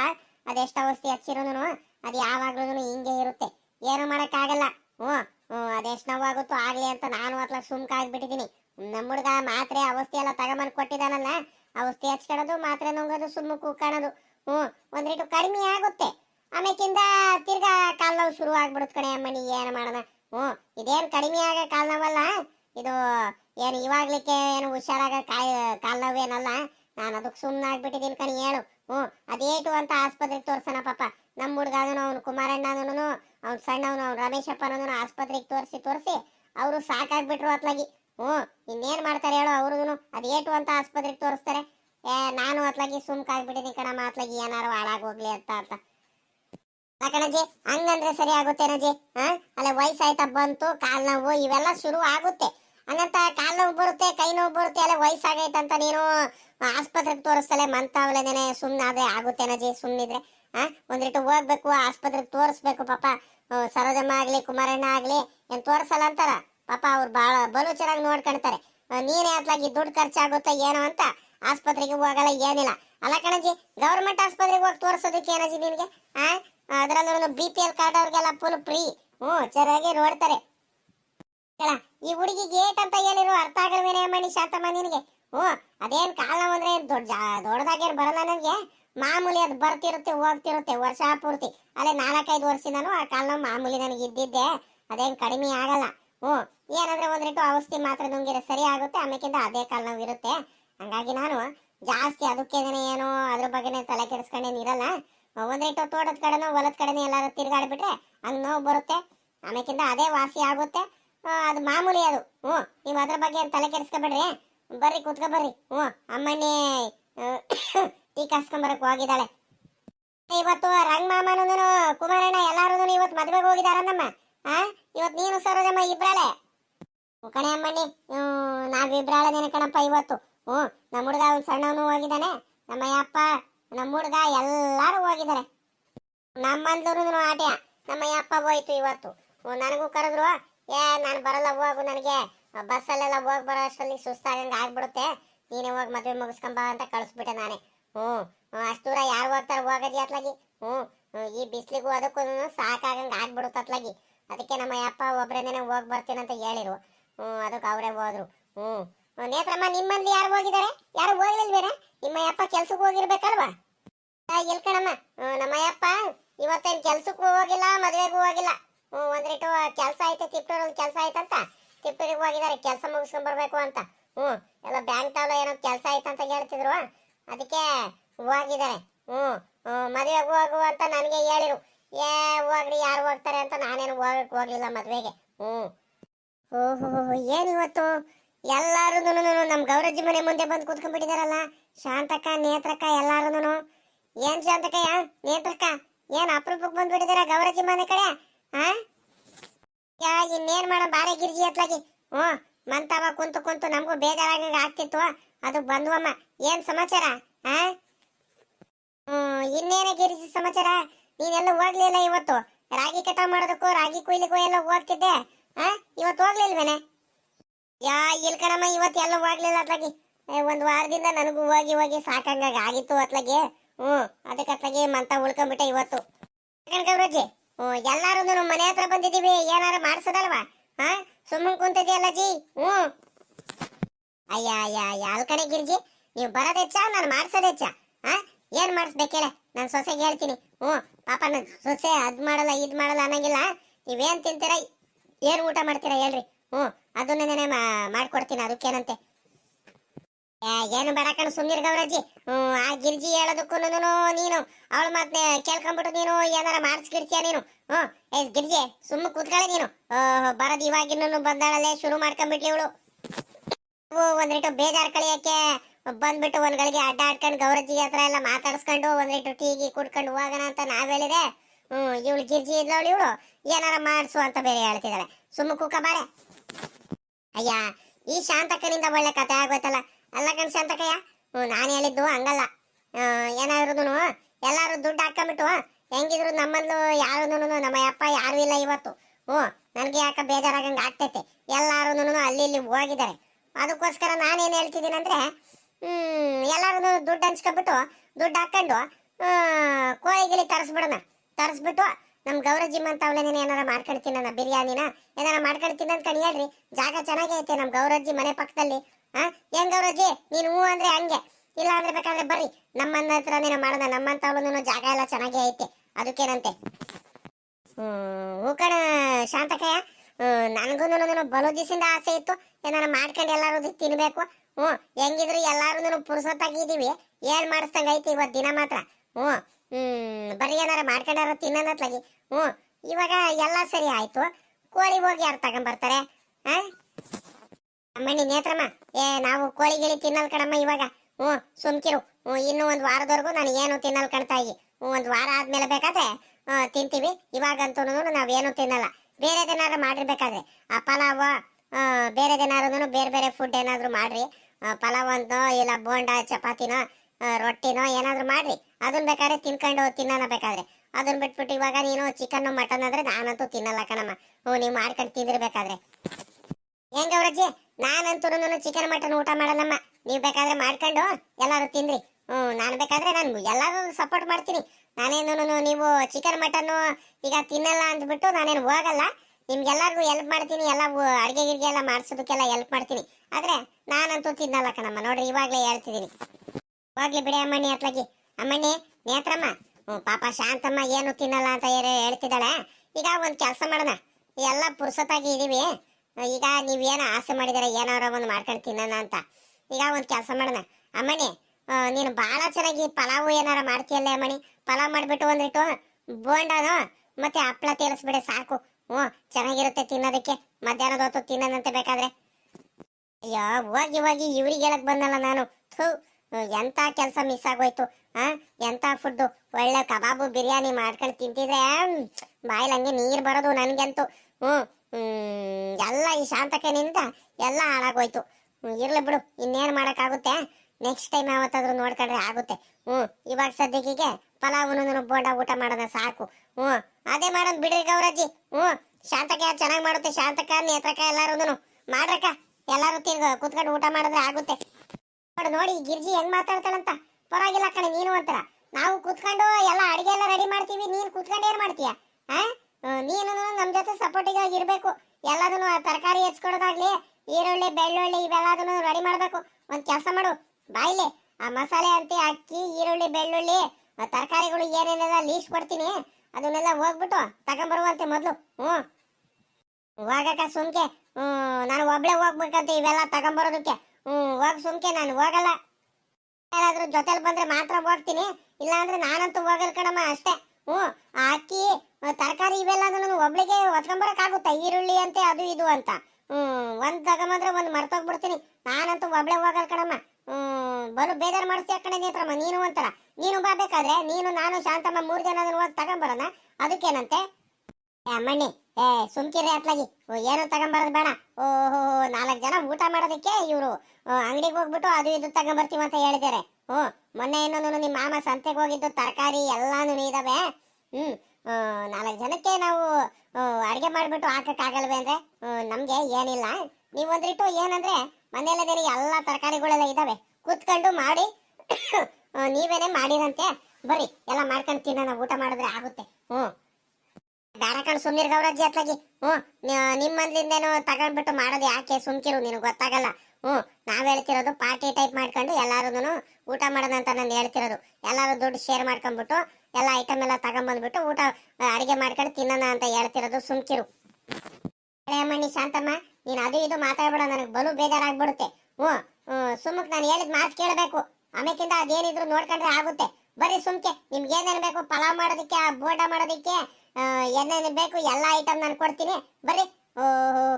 ಅದೆಷ್ಟು ಔಷಧಿ ಹಚ್ಚಿರೋನು ಅದು ಯಾವಾಗ್ಲೂ ಹಿಂಗೆ ಇರುತ್ತೆ. ಏನು ಮಾಡೋಕ್ಕಾಗಲ್ಲ. ಹ್ಞೂ ಹ್ಞೂ, ಅದೆಷ್ಟು ನೋವಾಗುತ್ತೋ ಆಗಲಿ ಅಂತ ನಾನು ಅತ್ಲ ಸುಮ್ಕ ಆಗಿಬಿಟ್ಟಿದ್ದೀನಿ. ನಮ್ಮ ಹುಡುಗ ಮಾತ್ರೆ ಔಷಧಿ ಎಲ್ಲ ತಗೊಂಬಂದು ಕೊಟ್ಟಿದ್ದಾನಲ್ಲ, ಔಷಧಿ ಹಚ್ಕೊಳ್ಳೋದು, ಮಾತ್ರೆ ನುಂಗೋದು ಸುಮ್ಮ ಕೂಕಾಣೋದು ಹ್ಞೂ ಒಂದ್ರಿಟು ಕಡಿಮೆ ಆಗುತ್ತೆ. ಆಮೇಕಿಂದ ತಿರ್ಗಾ ಕಾಲು ನೋವು ಶುರು ಆಗ್ಬಿಡುತ್ತೆ ಕಣೆ ಅಮ್ಮನಿ, ಏನು ಮಾಡೋಣ? ಹ್ಞೂ, ಇದೇನು ಕಡಿಮೆ ಆಗ ಕಾಲು ನೋವಲ್ಲ? ಇದು ಏನು ಇವಾಗ್ಲಿಕ್ಕೆ ಏನು ಹುಷಾರಾಗ ಕಾಯಿ, ಕಾಲು ನೋವೇನಲ್ಲ ನಾನು ಅದಕ್ಕೆ ಸುಮ್ಮನೆ ಆಗ್ಬಿಟ್ಟಿದ್ದೀನಿ ಕಣಿ, ಹೇಳು. ಹ್ಞೂ ಅದೇಟು ಅಂತ ಆಸ್ಪತ್ರೆಗೆ ತೋರ್ಸೋಣ ಪಾಪ. ನಮ್ಮ ಹುಡುಗ ಅವನು ಕುಮಾರಣ್ಣನೂ ಅವ್ನು ಸಣ್ಣವನು, ಅವ್ನು ರಮೇಶಪ್ಪನೂ ಆಸ್ಪತ್ರೆಗೆ ತೋರಿಸಿ ತೋರಿಸಿ, ಅವರು ಸಾಕಾಗ್ಬಿಟ್ರು ಅತ್ಲಾಗಿ. ಹ್ಞೂ, ಇನ್ನೇನು ಮಾಡ್ತಾರೆ ಹೇಳು ಅವ್ರಿಗೂ ಅದೇಟು ಅಂತ ಆಸ್ಪತ್ರೆಗೆ ತೋರಿಸ್ತಾರೆ. ಏ, ನಾನು ಅತ್ಲಾಗಿ ಸುಮ್ಕಾಗ್ಬಿಟ್ಟಿದ್ದೀನಿ ಕಣಮ್ಮ, ಅತ್ಲಾಗಿ ಏನಾರು ಹಾಳಾಗೋಗ್ಲಿ ಅಂತ ಅಂತ. ಕಣಜಿ ಹಂಗಂದ್ರೆ ಸರಿ ಆಗುತ್ತೆ ನಜಿ ಹಾ? ಅಲ್ಲ, ವಯಸ್ಸಾಯ್ತಾ ಬಂತು, ಕಾಲ್ ನೋವು, ಇವೆಲ್ಲ ಶುರು ಆಗುತ್ತೆ. ಹಂಗಂತ ಕಾಲ್ ನೋವು ಬರುತ್ತೆ ಕೈ ನೋವು ಬರುತ್ತೆ ಅಲ್ಲ ಅಂತ ನೀನು ಆಸ್ಪತ್ರೆಗೆ ತೋರಿಸ್ತಲೆ ಮಂತಾವಲೇನೆ ಆಗುತ್ತೆ ಅಜ್ಜಿ ಸುಮ್ಮನಿದ್ರೆ ಹಾ ಒಂದಿಟ್ಟು ಹೋಗ್ಬೇಕು ಆಸ್ಪತ್ರೆಗೆ ತೋರಿಸ್ಬೇಕು ಪಾಪ. ಆ, ಸರೋಜಮ್ಮ ಆಗ್ಲಿ ಕುಮಾರಣ್ಣ ಆಗ್ಲಿ ಏನ್ ತೋರ್ಸಲ್ಲ ಅಂತಾರ? ಪಾಪ ಅವ್ರು ಬಾಳ ಬಲು ಚೆನ್ನಾಗಿ ನೋಡ್ಕೊಂತಾರೆ ಆ, ನೀನೇ ಅತ್ಲಾಗಿ ದುಡ್ಡು ಖರ್ಚಾಗುತ್ತೆ ಏನೋ ಅಂತ ಆಸ್ಪತ್ರೆಗೆ ಹೋಗಲ್ಲ ಏನಿಲ್ಲ. ಅಲ್ಲ ಕಣಜ್ಜಿ ಗೌರ್ಮೆಂಟ್ ಆಸ್ಪತ್ರೆಗೆ ಹೋಗಿ ತೋರಿಸೋದಕ್ಕೆ ಏನಜ್ಜಿ ನಿನಗೆ ಆ? ಅದ್ರಲ್ಲೂ ಬಿ ಪಿ ಎಲ್ ಕಾರ್ಡ್ ಅವ್ರಿಗೆಲ್ಲ ಫುಲ್ ಫ್ರೀ ಹ್ಞೂ ಚೆನ್ನಾಗಿ ನೋಡ್ತಾರೆ. ಈ ಹುಡುಗಿ ಗೇಟ್ ಅಂತ ಹೇಳಿರು ಅರ್ಥ ಆಗಲ್ವೇನೆ ಮಣಿ ಶಾಂತಮ್ಮ ನಿನಗೆ? ಓ ಅದೇನ್ ಕಾಲ ಅಂದ್ರೆ ದೊಡ್ಡ ದೊಡ್ಡದಾಗೇನ್ ಬರಲ್ಲ ನನಗೆ? ಮಾಮೂಲಿ ಅದು ಬರ್ತಿರುತ್ತೆ, ಹೋಗ್ತಿರುತ್ತೆ, ವರ್ಷ ಪೂರ್ತಿ. ಅಲ್ಲೇ ನಾಲ್ಕೈದು ವರ್ಷದಿಂದನೂ ಆ ಕಾಲ ಮಾಮೂಲಿ ನನಗೆ ಇದ್ದಿದ್ದೆ. ಅದೇನ್ ಕಡಿಮೆ ಆಗಲ್ಲ. ಹ್ಞೂ, ಏನಂದ್ರೆ ಒಂದ್ರಿಟ್ಟು ಔಷಧಿ ಮಾತ್ರ ನುಂಗಿದ್ರೆ ಸರಿ ಆಗುತ್ತೆ ಆಮೇಕಿಂದ ಅದೇ ಕಾಲ ನೋವು ಇರುತ್ತೆ ಹಂಗಾಗಿ ನಾನು ಜಾಸ್ತಿ ಅದಕ್ಕೆ ಏನೋ ಅದ್ರ ಬಗ್ಗೆನೇ ತಲೆ ಕೆಡಿಸ್ಕೊಂಡೇನು ಇರಲ್ಲ. ಒಂದ್ರಿಟ್ಟು ತೋಟದ ಕಡೆನೋ ಹೊಲದ ಕಡೆನೋ ಎಲ್ಲಾರು ತಿರ್ಗಾಡ್ಬಿಟ್ರೆ ಹಂಗೆ ನೋವು ಬರುತ್ತೆ. ಆಮೇಕಿಂದ ಅದೇ ವಾಸಿ ಆಗುತ್ತೆ. ಅದು ಮಾಮೂಲಿ ಅದು. ಹ್ಞೂ ನೀವು ಅದ್ರ ಬಗ್ಗೆ ತಲೆ ಕೆಡಿಸ್ಕೊಬೇಡ್ರಿ. ಬರ್ರಿ ಕೂತ್ಕೊಬರ್ರಿ ಹ್ಞೂ ಅಮ್ಮಣ್ಣಿ ಆ, ಟೀ ಕಾಸ್ಕೊಂಬರಕ್ಕೆ ಹೋಗಿದ್ದಾಳೆ. ಇವತ್ತು ರಂಗ್ ಮಾಮನೂ ಕುಮಾರಣ್ಣ ಎಲ್ಲಾರು ಇವತ್ತು ಮದುವೆಗೆ ಹೋಗಿದಾರಮ್ಮ ಆ ಇವತ್ತು ನೀನು ಸರೋಜಮ್ಮ ಇಬ್ರಾಳೆ ಕಣೆ ಅಮ್ಮಣ್ಣಿ ನಾವಿಬ್ರಾಳದೇನೆ ಕಣಪ್ಪ ಇವತ್ತು. ಹ್ಞೂ ನಮ್ಮ ಹುಡುಗ ಅವ್ನು ಸಣ್ಣವನು ಹೋಗಿದ್ದಾನೆ. ನಮ್ಮ ಯಪ್ಪ ನಮ್ಮ ಹುಡುಗ ಎಲ್ಲಾರು ಹೋಗಿದ್ದಾರೆ. ನಮ್ಮಂದ್ರೂ ಆಟ ನಮ್ಮ ಯಪ್ಪ ಹೋಯ್ತು ಇವತ್ತು. ನನಗೂ ಕರೆದ್ರು ಏ, ನಾನು ಬರಲ್ಲ, ಹೋಗು ನನಗೆ. ಬಸ್ಸಲ್ಲೆಲ್ಲ ಹೋಗಿ ಬರೋ ಅಷ್ಟರಲ್ಲಿ ಸುಸ್ತಾಗಂಗೆ ಆಗ್ಬಿಡುತ್ತೆ. ನೀನೇ ಹೋಗಿ ಮದುವೆ ಮುಗಿಸ್ಕೊಂಬ ಅಂತ ಕಳಿಸ್ಬಿಟ್ಟೆ ನಾನೇ. ಹ್ಞೂ. ಅಷ್ಟು ದೂರ ಯಾರು ಹೋಗ್ತಾರೆ ಹೋಗೋದಿ ಅತ್ಲಾಗಿ. ಹ್ಞೂ. ಈ ಬಿಸಿಲಿಗೂ ಅದಕ್ಕೂ ಸಾಕಾಗಂಗೆ ಆಗ್ಬಿಡುತ್ತೆ ಅತ್ಲಾಗಿ. ಅದಕ್ಕೆ ನಮ್ಮ ಅಪ್ಪ ಒಬ್ಬರೇನೇ ಹೋಗಿ ಬರ್ತೀನಿ ಅಂತ ಹೇಳಿರು. ಹ್ಞೂ, ಅದಕ್ಕೆ ಅವರೇ ಹೋದ್ರು. ಹ್ಞೂ. ನೇತ್ರಮ್ಮ, ನಿಮ್ಮಲ್ಲಿ ಯಾರು ಹೋಗಿದ್ದಾರೆ? ಯಾರು ಹೋಗ್ಲಿಲ್ವೇನೆ? ನಿಮ್ಮ ಅಪ್ಪ ಕೆಲ್ಸಕ್ಕೆ ಹೋಗಿರ್ಬೇಕಲ್ವಾ? ಇಲ್ಕಣಮ್ಮ ನಮ್ಮ ಅಪ್ಪ ಇವತ್ತೇನು ಕೆಲ್ಸಕ್ಕೂ ಹೋಗಿಲ್ಲ, ಮದುವೆಗೂ ಹೋಗಿಲ್ಲ. ಹ್ಮ್, ಒಂದ್ರಿಟ್ಟು ಕೆಲಸ ಐತೆ ತಿಪ್ಪೂರಲ್ಲಿ ಕೆಲಸ ಐತಂತ ತಿಪ್ಪೂರಿಗೆ ಹೋಗಿದ್ದಾರೆ ಕೆಲಸ ಮುಗಿಸ್ಕೊಂಡ್ ಬರ್ಬೇಕು ಅಂತ. ಹ್ಞೂ ಎಲ್ಲ ಬ್ಯಾಂಕ್ ಏನೋ ಕೆಲಸ ಐತಂತ ಹೇಳ್ತಿದ್ರು. ಅದಕ್ಕೆ ಹೋಗಿದ್ದಾರೆ ಹ್ಞೂ ಮದುವೆಗೆ ಹೋಗು ಅಂತ ನನಗೆ ಹೇಳಿರು. ಏ ಹೋಗ್ರಿ ಯಾರು ಹೋಗ್ತಾರೆ ಅಂತ ನಾನೇನು ಹೋಗಕ್ ಹೋಗ್ಲಿಲ್ಲ ಮದುವೆಗೆ. ಹ್ಮ್ ಓಹೋ ಏನ್ ಇವತ್ತು? ಎಲ್ಲಾರು ನಮ್ ಗೌರಜ್ಜಿ ಮನೆ ಮುಂದೆ ಬಂದು ಕೂತ್ಕೊಂಡ್ಬಿಟ್ಟಿದಾರಲ್ಲ. ಶಾಂತಕ್ಕ ನೇತ್ರಕ್ಕ ಎಲ್ಲಾರು ಏನ್ ಶಾಂತಕಯ್ಯ ನೇತ್ರಕ್ಕ ಏನು ಅಪರೂಪಕ್ಕೆ ಬಂದ್ಬಿಟ್ಟಿದಾರ ಗೌರಜ್ಜಿ ಮನೆ ಕಡೆ? ಆ? ಯಾ ಇನ್ನೇನ್ ಮಾಡ ಬಾರೆ ಗಿರ್ಜಿ ಅತ್ಲಾಗಿ? ಹ್ಮ್ ಮಂತವ ಕುಂತು ಕುಂತು ನಮಗೂ ಬೇಜಾರಾಗಂಗ ಆಗ್ತಿತ್ತು. ಅದು ಬಂದ್ವಮ್ಮ. ಏನ್ ಸಮಾಚಾರ? ಆ? ಇನ್ನೇನ ಗಿರಿಜಿ ಸಮಾಚಾರ? ನೀನೆಲ್ಲ ಹೋಗ್ಲಿಲ್ಲ ಇವತ್ತು. ರಾಗಿ ಕಟಾವ್ ಮಾಡೋದಕ್ಕೂ, ರಾಗಿ ಕುಯ್ಲಿಗೂ ಎಲ್ಲ ಹೋಗ್ತಿದ್ದೆ. ಆ? ಇವತ್ತು ಹೋಗ್ಲಿಲ್ವೇನೆ? ಯಾ ಇಲ್ ಕಣಮ್ಮ, ಇವತ್ತು ಎಲ್ಲ ಹೋಗ್ಲಿಲ್ಲ ಅತ್ಲಾಗಿ. ಒಂದು ವಾರದಿಂದ ನನಗೂ ಹೋಗಿ ಹೋಗಿ ಸಾಕಂಗಾಗ ಆಗಿತ್ತು ಅತ್ಲಾಗಿ. ಹ್ಮ್ ಅದಕ್ಕೆ ಅತ್ಲಾಗಿ ಮಂತ ಉಳ್ಕೊಂಡ್ಬಿಟ್ಟೆ ಇವತ್ತು. ಹ್ಮ್ ಎಲ್ಲಾರು ನಮ್ಮ ಮನೆ ಹತ್ರ ಬಂದಿದೀವಿ ಏನಾರ ಮಾಡ್ಸೋದಲ್ವಾ? ಹಾ? ಸುಮ್ಮನೆ ಕುಂತಿದ್ಯಲ್ಲ ಜಿ? ಹ್ಮ್ ಅಯ್ಯ ಅಯ್ಯ ಅಯ್ಯ, ಅಲ್ ಕಡೆ ಗಿರ್ಜಿ, ನೀವು ಬರೋದೆಚ್ಚ ನಾನು ಮಾಡಿಸೋದೆಚ್ಚ ಹಾ? ಏನ್ ಮಾಡಿಸ್ಬೇಕೇಳೆ ನಾನು ಸೊಸೆಗೆ ಹೇಳ್ತೀನಿ. ಹ್ಞೂ, ಪಾಪ ನನ್ನ ಸೊಸೆ ಅದ್ ಮಾಡಲ್ಲ, ಇದ್ ಮಾಡಲ್ಲ ಅನ್ನಂಗಿಲ್ಲ. ನೀವೇನ್ ತಿಂತೀರ? ಏನ್ ಊಟ ಮಾಡ್ತೀರಾ ಹೇಳ್ರಿ. ಹ್ಞೂ ಅದನ್ನೇ ಮಾಡ್ಕೊಡ್ತೀನಿ, ಅದಕ್ಕೇನಂತೆ. ಏನು ಬೇಡ ಕಣ್ ಸುಮ್ನಿರ್ ಗೌರಜ್ಜಿ. ಆ ಗಿರ್ಜಿ ಹೇಳೋದಕ್ಕೂ ನೀನು. ಅವಳ ಮತ್ತೆ ಕೇಳ್ಕೊಂಡ್ಬಿಟ್ಟು ನೀನು, ಏನಾರ ಮಾಡಿಸ್ಕಿಡ್ತೀಯ ನೀನು. ಹ್ಮ್ ಏ ಗಿರ್ಜಿ ಸುಮ್ಮ ಕೂತ್ಕೊಳ್ಳೆ ನೀನು. ಬರೋದು ಇವಾಗಿನ್ನೂ ಬಂದಾಳಲ್ಲೇ, ಶುರು ಮಾಡ್ಕೊಂಡ್ಬಿಟ್ಲಿ ಇವಳು. ಒಂದ್ರಿಟ್ಟು ಬೇಜಾರ್ ಕಳಿಯಕ್ಕೆ ಬಂದ್ಬಿಟ್ಟು ಒಂದ್ ಗಳಿಗೆ ಅಡ್ಡ ಆಡ್ಕೊಂಡು ಗೌರಜ್ಜಿ ಹತ್ರ ಎಲ್ಲ ಮಾತಾಡ್ಸ್ಕೊಂಡು ಒಂದ್ರಿಟ್ಟು ಟೀಗಿ ಕುಡ್ಕೊಂಡು ಹೋಗೋಣ ಅಂತ ನಾವ್ ಹೇಳಿದೆ. ಹ್ಮ್ ಇವಳು ಗಿರ್ಜಿ ಇದ್ಲವಳು ಇವಳು. ಏನಾರ ಮಾಡ್ಸು ಅಂತ ಬೇರೆ ಹೇಳ್ತಿದ್ದಾಳೆ. ಸುಮ್ಮ ಕೂಕ ಬಾರೆ. ಅಯ್ಯ, ಈ ಶಾಂತಕ್ಕನಿಂದ ಒಳ್ಳೆ ಕತೆ ಆಗೋಯ್ತಲ್ಲ. ಅಲ್ಲ ಶಾಂತಕಯ್ಯ ಹ್ಞೂ, ನಾನು ಹೇಳಿದ್ದು ಹಂಗಲ್ಲ. ಏನಾದ್ರು ಎಲ್ಲರೂ ದುಡ್ಡು ಹಾಕೊಂಬಿಟ್ಟು ಹೆಂಗಿದ್ರು ನಮ್ಮಲ್ಲೂ ಯಾರು ನಮ್ಮ ಅಪ್ಪ ಯಾರು ಇಲ್ಲ ಇವತ್ತು. ಹ್ಞೂ, ನನಗೆ ಯಾಕೆ ಬೇಜಾರಾಗಂಗೆ ಆಗ್ತೈತೆ. ಎಲ್ಲರೂನು ಅಲ್ಲಿ ಇಲ್ಲಿ ಹೋಗಿದ್ದಾರೆ. ಅದಕ್ಕೋಸ್ಕರ ನಾನೇನು ಹೇಳ್ತಿದ್ದೀನಿ ಅಂದರೆ ಎಲ್ಲರೂ ಎಲ್ಲಾರು ದುಡ್ಡು ಹಂಚ್ಕೊಂಬಿಟ್ಟು ದುಡ್ಡು ಹಾಕ್ಕೊಂಡು ಕೋಳಿಗಿಳಿ ಕೋಳಿ ಗಿಳಿ ತರಿಸ್ಬಿಡೋಣ. ತರಿಸ್ಬಿಟ್ಟು ನಮ್ಮ ಗೌರಜ್ಜಿ ಅಂತ ಅವಳೇನೇನು ಏನಾರ ಮಾಡ್ಕೊಂಡು ತಿನ್ನೋಣ, ಬಿರಿಯಾನಿನ? ಏನಾರ ಮಾಡ್ಕೊಳ್ತೀನಿ ಅಂತ ಕಣ್ ಹೇಳ್ರಿ. ಜಾಗ ಚೆನ್ನಾಗೈತೆ ನಮ್ಮ ನಮ್ ಗೌರಜ್ಜಿ ಮನೆ ಪಕ್ಕದಲ್ಲಿ. ಹಾ ಅವ್ರಜ್ಜಿ ನೀನು ಹೂ ಅಂದ್ರೆ ಹಂಗೆ. ಇಲ್ಲ ಅಂದ್ರೆ ಬೇಕಾದ್ರೆ ಬರ್ರಿ. ನಮ್ಮನ್ನ ನೀನು ಮಾಡದ, ನಮ್ಮಂತ ಅವಳು ಜಾಗ ಎಲ್ಲ ಚೆನ್ನಾಗೇ ಐತೆ. ಅದಕ್ಕೇನಂತೆ? ಹ್ಮ್, ಹೂ ಕಣ, ಶಾಂತಕಯ್ಯ. ನನಗೂ ಬಲು ದಿವಸದಿಂದ ಆಸೆ ಇತ್ತು. ಏನಾರ ಮಾಡ್ಕೊಂಡು ಎಲ್ಲಾರು ತಿನ್ಬೇಕು. ಹ್ಞೂ, ಹೆಂಗಿದ್ರು ಎಲ್ಲಾರು ಪುರುಸೊತ್ತಾಗಿದ್ದೀವಿ. ಏನ್ ಮಾಡಿಸ್ದಂಗ ಐತಿ ಇವತ್ತು ದಿನ ಮಾತ್ರ. ಹ್ಞೂ, ಹ್ಮ್ ಬರೀ ಏನಾರ ಮಾಡ್ಕೊಂಡಾರ ತಿನ್ನೋನತ್ಲಾಗಿ ಹ್ಞೂ, ಇವಾಗ ಎಲ್ಲ ಸರಿ ಆಯ್ತು. ಕೋಳಿ ಹೋಗಿ ಯಾರು ತಗೊಂಬರ್ತಾರೆ? ಆ? ಅಮ್ಮಣ್ಣಿ ನೇತ್ರಮ್ಮ ಏ ನಾವು ಕೋಳಿ ಗಿಳಿ ತಿನ್ನಲ್ ಕಣಮ್ಮ ಇವಾಗ. ಹ್ಞೂ ಸುಮ್ಕಿರು. ಹ್ಞೂ ಇನ್ನೂ ಒಂದು ವಾರದವರೆಗೂ ನಾನು ಏನು ತಿನ್ನಲ್ ಕಣ್ತಾ ಇದ್ದಿ. ಹ್ಞೂ ಒಂದು ವಾರ ಆದ್ಮೇಲೆ ಬೇಕಾದ್ರೆ ತಿಂತೀವಿ. ಇವಾಗಂತೂ ನಾವೇನು ತಿನ್ನಲ್ಲ. ಬೇರೆ ದಿನಾರ ಮಾಡಿರ್ಬೇಕಾದ್ರೆ ಆ ಪಲಾವ್ ಆ, ಬೇರೆ ಬೇರೆ ಬೇರೆ ಫುಡ್ ಏನಾದರೂ ಮಾಡ್ರಿ. ಪಲಾವ್ ಅಂತೋ ಇಲ್ಲ ಬೋಂಡ ಚಪಾತಿನೋ ರೊಟ್ಟಿನೋ ಏನಾದರೂ ಮಾಡ್ರಿ. ಅದನ್ನ ಬೇಕಾದ್ರೆ ತಿನ್ಕೊಂಡು ತಿನ್ನೋಣ ಬೇಕಾದ್ರೆ. ಅದನ್ನ ಬಿಟ್ಬಿಟ್ಟು ಇವಾಗ ನೀನು ಚಿಕನ್ ಮಟನ್ ಅಂದರೆ ನಾನಂತೂ ತಿನ್ನಲ್ಲ ಕಣಮ್ಮ. ಹ್ಞೂ ನೀವು ಮಾಡ್ಕೊಂಡು ತಿಂದಿರ್ಬೇಕಾದ್ರೆ ಹೆಂಗ ಅವ್ರಜ್ಜಿ ನನ್ನ ಚಿಕನ್ ಮಟನ್ ಊಟ ಮಾಡಲ್ಲಮ್ಮ. ನೀವು ಬೇಕಾದ್ರೆ ಮಾಡ್ಕೊಂಡು ಎಲ್ಲರೂ ತಿನ್ರಿ. ಹ್ಞೂ ನಾನು ಬೇಕಾದ್ರೆ ನಾನು ಎಲ್ಲರೂ ಸಪೋರ್ಟ್ ಮಾಡ್ತೀನಿ. ನಾನೇನು ನೀವು ಚಿಕನ್ ಮಟನ್ ಈಗ ತಿನ್ನಲ್ಲ ಅಂದ್ಬಿಟ್ಟು ನಾನೇನು ಹೋಗಲ್ಲ. ನಿಮ್ಗೆಲ್ಲರಿಗೂ ಹೆಲ್ಪ್ ಮಾಡ್ತೀನಿ, ಎಲ್ಲ ಅಡುಗೆ ಗಿಡ್ಗೆ ಎಲ್ಲ ಮಾಡಿಸೋದಕ್ಕೆಲ್ಲ ಹೆಲ್ಪ್ ಮಾಡ್ತೀನಿ. ಆದ್ರೆ ನಾನಂತೂ ತಿನ್ನಲ್ಲ ಕಣಮ್ಮ. ನೋಡ್ರಿ, ಇವಾಗಲೇ ಹೇಳ್ತಿದ್ದೀನಿ. ಹೋಗ್ಲಿ ಬಿಡಿ ಅಮ್ಮಣ್ಣಿ ಅತ್ಲಾಗಿ ಅಮ್ಮಣ್ಣಿ ನೇತ್ರಮ್ಮ ಹ್ಞೂ ಪಾಪ ಶಾಂತಮ್ಮ ಏನು ತಿನ್ನಲ್ಲ ಅಂತ ಹೇಳಿ ಹೇಳ್ತಿದ್ದಾಳೆ. ಈಗ ಒಂದು ಕೆಲಸ ಮಾಡೋಣ. ಎಲ್ಲ ಪುರ್ಸತ್ತಾಗಿ ಇದೀವಿ. ಈಗ ನೀವೇನೋ ಆಸೆ ಮಾಡಿದಾರೆ, ಏನಾರ ಒಂದು ಮಾಡ್ಕೊಂಡು ತಿನ್ನೋಣ ಅಂತ. ಈಗ ಒಂದು ಕೆಲಸ ಮಾಡೋಣ. ಅಮ್ಮನಿ ನೀನು ಭಾಳ ಚೆನ್ನಾಗಿ ಪಲಾವು ಏನಾರ ಮಾಡ್ತೀಯಲ್ಲ ಅಮ್ಮಣಿ ಪಲಾವ್ ಮಾಡಿಬಿಟ್ಟು ಒಂದಿಟ್ಟು ಬೋಂಡನು, ಮತ್ತೆ ಹಪ್ಳ ತೇಲಿಸ್ಬಿಡಿ ಸಾಕು. ಹ್ಞೂ, ಚೆನ್ನಾಗಿರುತ್ತೆ ತಿನ್ನೋದಕ್ಕೆ. ಮಧ್ಯಾಹ್ನದ ಹೊತ್ತು ತಿನ್ನೋದಂತೆ ಬೇಕಾದ್ರೆ. ಅಯ್ಯೋ, ಹೋಗಿ ಹೋಗಿ ಇವ್ರಿಗೆ ಹೇಳಕ್ ಬಂದಲ್ಲ ನಾನು. ಥೂ, ಎಂತ ಕೆಲಸ ಮಿಸ್ ಆಗೋಯ್ತು ಹಾಂ ಎಂಥ ಫುಡ್ಡು ಒಳ್ಳೆ ಕಬಾಬು, ಬಿರಿಯಾನಿ ಮಾಡ್ಕೊಂಡು ತಿಂತಿದ್ರೆ ಬಾಯಿಲಂಗೆ ನೀರು ಬರೋದು ನನಗಂತೂ. ಹ್ಞೂ ಎಲ್ಲ ಈ ಶಾಂತಕನಿಂದ ಎಲ್ಲ ಹಾಳಾಗೋಯ್ತು. ಇರಲಿ ಬಿಡು, ಇನ್ನೇನು ಮಾಡೋಕ್ಕಾಗುತ್ತೆ? ನೆಕ್ಸ್ಟ್ ಟೈಮ್ ಯಾವತ್ತಾದ್ರೂ ನೋಡ್ಕೊಂಡ್ರೆ ಆಗುತ್ತೆ. ಹ್ಞೂ ಇವಾಗ ಸದ್ಯಕ್ಕೆ ಪಲಾವ್ನು ಬೋಂಡ ಊಟ ಮಾಡೋದ ಸಾಕು. ಹ್ಞೂ ಅದೇ ಮಾಡೋದು ಬಿಡ್ರಿ ಗೌರಜ್ಜಿ. ಹ್ಞೂ ಶಾಂತಕ ಚೆನ್ನಾಗಿ ಮಾಡುತ್ತೆ? ಶಾಂತಕ, ನೇತ್ರಕ ಎಲ್ಲರೂ ಮಾಡ್ರಕ್ಕ, ಎಲ್ಲರೂ ತಿರ್ಗ, ಕುತ್ಕೊಂಡು ಊಟ ಮಾಡಿದ್ರೆ ಆಗುತ್ತೆ. ನೋಡು, ನೋಡಿ ಗಿರ್ಜಿ ಹೆಂಗ್ ಮಾತಾಡ್ತಾಳಂತ. ಪರವಾಗಿಲ್ಲ ಕಣೆ, ನೀನು ಒಂಥರ. ನಾವು ಕುತ್ಕೊಂಡು ಎಲ್ಲ ಅಡಿಗೆ ಎಲ್ಲ ರೆಡಿ ಮಾಡ್ತೀವಿ, ನೀನು ಕುತ್ಕೊಂಡು ಏನ್ ಮಾಡ್ತೀಯ? ಹಾಂ? ನೀನು ನಮ್ಮ ಜೊತೆ ಸಪೋರ್ಟಿಗೆ ಇರಬೇಕು. ಎಲ್ಲದನ್ನು ತರಕಾರಿ ಹೆಚ್ಕೊಡೋದಾಗ್ಲಿ, ಈರುಳ್ಳಿ, ಬೆಳ್ಳುಳ್ಳಿ ಇವೆಲ್ಲದನ್ನು ರೆಡಿ ಮಾಡಬೇಕು. ಒಂದು ಕೆಲಸ ಮಾಡು. ಬಾಯಿಲಿ ಆ ಮಸಾಲೆ ಅಂತೆ ಅಕ್ಕಿ, ಈರುಳ್ಳಿ, ಬೆಳ್ಳುಳ್ಳಿ, ಆ ತರಕಾರಿಗಳು ಏನೇನೆಲ್ಲ ಲೀಸ್ಟ್ ಕೊಡ್ತೀನಿ, ಅದನ್ನೆಲ್ಲ ಹೋಗ್ಬಿಟ್ಟು ತಗೊಂಬರುವಂತೆ ಮೊದಲು. ಹ್ಞೂ. ಹೋಗಕ್ಕ ಸುಮ್ಕೆ. ಹ್ಞೂ, ನಾನು ಒಬ್ಳೆ ಹೋಗ್ಬೇಕಂತ ಇವೆಲ್ಲ ತಗೊಂಬರೋದಕ್ಕೆ. ಹ್ಞೂ, ಹೋಗಿ ಸುಮ್ಕೆ ನಾನು, ಹೋಗಲ್ಲ. ಯಾರಾದರೂ ಜೊತೆಲಿ ಬಂದರೆ ಮಾತ್ರ ಹೋಗ್ತೀನಿ. ಇಲ್ಲಾಂದ್ರೆ ನಾನಂತೂ ಹೋಗಲ್ ಕಣಮ್ಮ, ಅಷ್ಟೇ. ಹ್ಞೂ, ಆ ಅಕ್ಕಿ ತರಕಾರಿ ಇವೆಲ್ಲ ನಾನು ಒಬ್ಳಿಗೆ ಹೊತ್ಕೊಂಬರಕ್ ಆಗುತ್ತಾ. ಈರುಳ್ಳಿ ಅಂತೆ ಅದು ಇದು ಅಂತ. ಹ್ಮ್ ಒಂದ್ ತಗೊಂಬಂದ್ರೆ ಒಂದ್ ಮರ್ತೋಗ್ಬಿಡ್ತೀನಿ ನಾನಂತೂ ಒಬ್ಳೆ ಹೋಗಲ್ ಕಣಮ್ಮ. ಹ್ಮ್ ಬಲು ಬೇಜಾರು ಮಾಡಿಸ್ತೀಯ ಕಣೆ ನೇತ್ರಮ್ಮ ನೀನು ಒಂಥರ. ನೀನು ಬರ್ಬೇಕಾದ್ರೆ ನೀನು ನಾನು ಶಾಂತಮ್ಮ ಮೂರ್ ಜನ ಹೋಗಿ ತಗೊಂಬರೋಣ. ಅದಕ್ಕೇನಂತೆ? ಅಮ್ಮಣ್ಣಿ ಏ ಸುಮ್ಕಿರಿ ಅತ್ಲಾಗಿ. ಓ, ಏನು ತಗೊಂಬರೋದು ಬೇಡ. ಓಹೋ ನಾಲ್ಕು ಜನ ಊಟ ಮಾಡೋದಕ್ಕೆ ಇವರು. ಅಂಗಡಿಗೆ ಹೋಗ್ಬಿಟ್ಟು ಅದು ಇದು ತಗೊಂಬರ್ತೀವಿ ಅಂತ ಹೇಳಿದ್ದಾರೆ. ಹ್ಞೂ ಮೊನ್ನೆ ಏನೋ ನಿಮ್ಮ ಮಾಮ ಸಂತೆಗೆ ಹೋಗಿದ್ದು ತರಕಾರಿ ಎಲ್ಲಾನು ಇದಾವೆ. ಹ್ಮ್ ನಾಲ್ಕು ಜನಕ್ಕೆ ನಾವು ಅಡುಗೆ ಮಾಡಿಬಿಟ್ಟು ಹಾಕಕ್ಕಾಗಲ್ವೇ ಅಂದ್ರೆ ನಮಗೆ ಏನಿಲ್ಲ. ನೀವು ಒಂದಿಟ್ಟು ಏನಂದ್ರೆ ಮನೆಯಲ್ಲದೇನೆ ಎಲ್ಲ ತರಕಾರಿಗಳೆಲ್ಲ ಇದ್ದಾವೆ ಕೂತ್ಕೊಂಡು ಮಾಡಿ ನೀವೇನೇ ಮಾಡಿರಂತೆ, ಬರ್ರಿ, ಎಲ್ಲ ಮಾಡ್ಕೊಂಡು ತಿನ್ನೋಣ ಊಟ ಮಾಡಿದ್ರೆ ಆಗುತ್ತೆ. ಹ್ಞೂ. ಬೇಡ ಕಣ್, ಸುಮ್ನಿರ್ ಗೌರಜ್ಜಿ ಅತ್ಲಾಗಿ. ಹ್ಞೂ. ನಿಮ್ಮಂದ್ಲಿಂದೇನು ತಗೊಂಡ್ಬಿಟ್ಟು ಮಾಡೋದು ಯಾಕೆ? ಸುಮ್ಕಿರು, ನಿನಗೆ ಗೊತ್ತಾಗಲ್ಲ. ಹ್ಞೂ. ನಾವು ಹೇಳ್ತಿರೋದು ಪಾರ್ಟಿ ಟೈಪ್ ಮಾಡ್ಕೊಂಡು ಎಲ್ಲಾರು ಊಟ ಮಾಡೋದಂತ ನಾನು ಹೇಳ್ತಿರೋದು. ಎಲ್ಲರೂ ದುಡ್ಡು ಶೇರ್ ಮಾಡ್ಕೊಂಡ್ಬಿಟ್ಟು ಎಲ್ಲ ಐಟಮ್ ಎಲ್ಲ ತಗೊಂಡ್ಬಂದ್ಬಿಟ್ಟು ಊಟ ಅಡಿಗೆ ಮಾಡ್ಕೊಂಡು ತಿನ್ನೋಣ ಅಂತ ಹೇಳ್ತಿರೋದು ಸುಮ್ಕಿರು. ಮಣ್ಣಿ ಶಾಂತಮ್ಮ, ನೀನ್ ಅದು ಇದು ಮಾತಾಡ್ಬೇಡ, ನನಗೆ ಬಲು ಬೇಜಾರಾಗ್ಬಿಡುತ್ತೆ. ಹ್ಞೂ ಸುಮ್ಮಕ್ಕೆ ನಾನು ಹೇಳಿದ ಮಾತು ಕೇಳಬೇಕು. ಆಮೇಕಿಂದ ಅದೇನಿದ್ರು ನೋಡ್ಕೊಂಡ್ರೆ ಆಗುತ್ತೆ. ಬರ್ರಿ ಸುಮ್ಕೆ, ನಿಮ್ಗೆ ಬೇಕು ಪಲಾವ್ ಮಾಡೋದಕ್ಕೆ, ಬೋಂಡ ಮಾಡೋದಕ್ಕೆ ಏನೇನು ಬೇಕು ಎಲ್ಲ ಐಟಮ್ ನಾನು ಕೊಡ್ತೀನಿ. ಬರ್ರಿ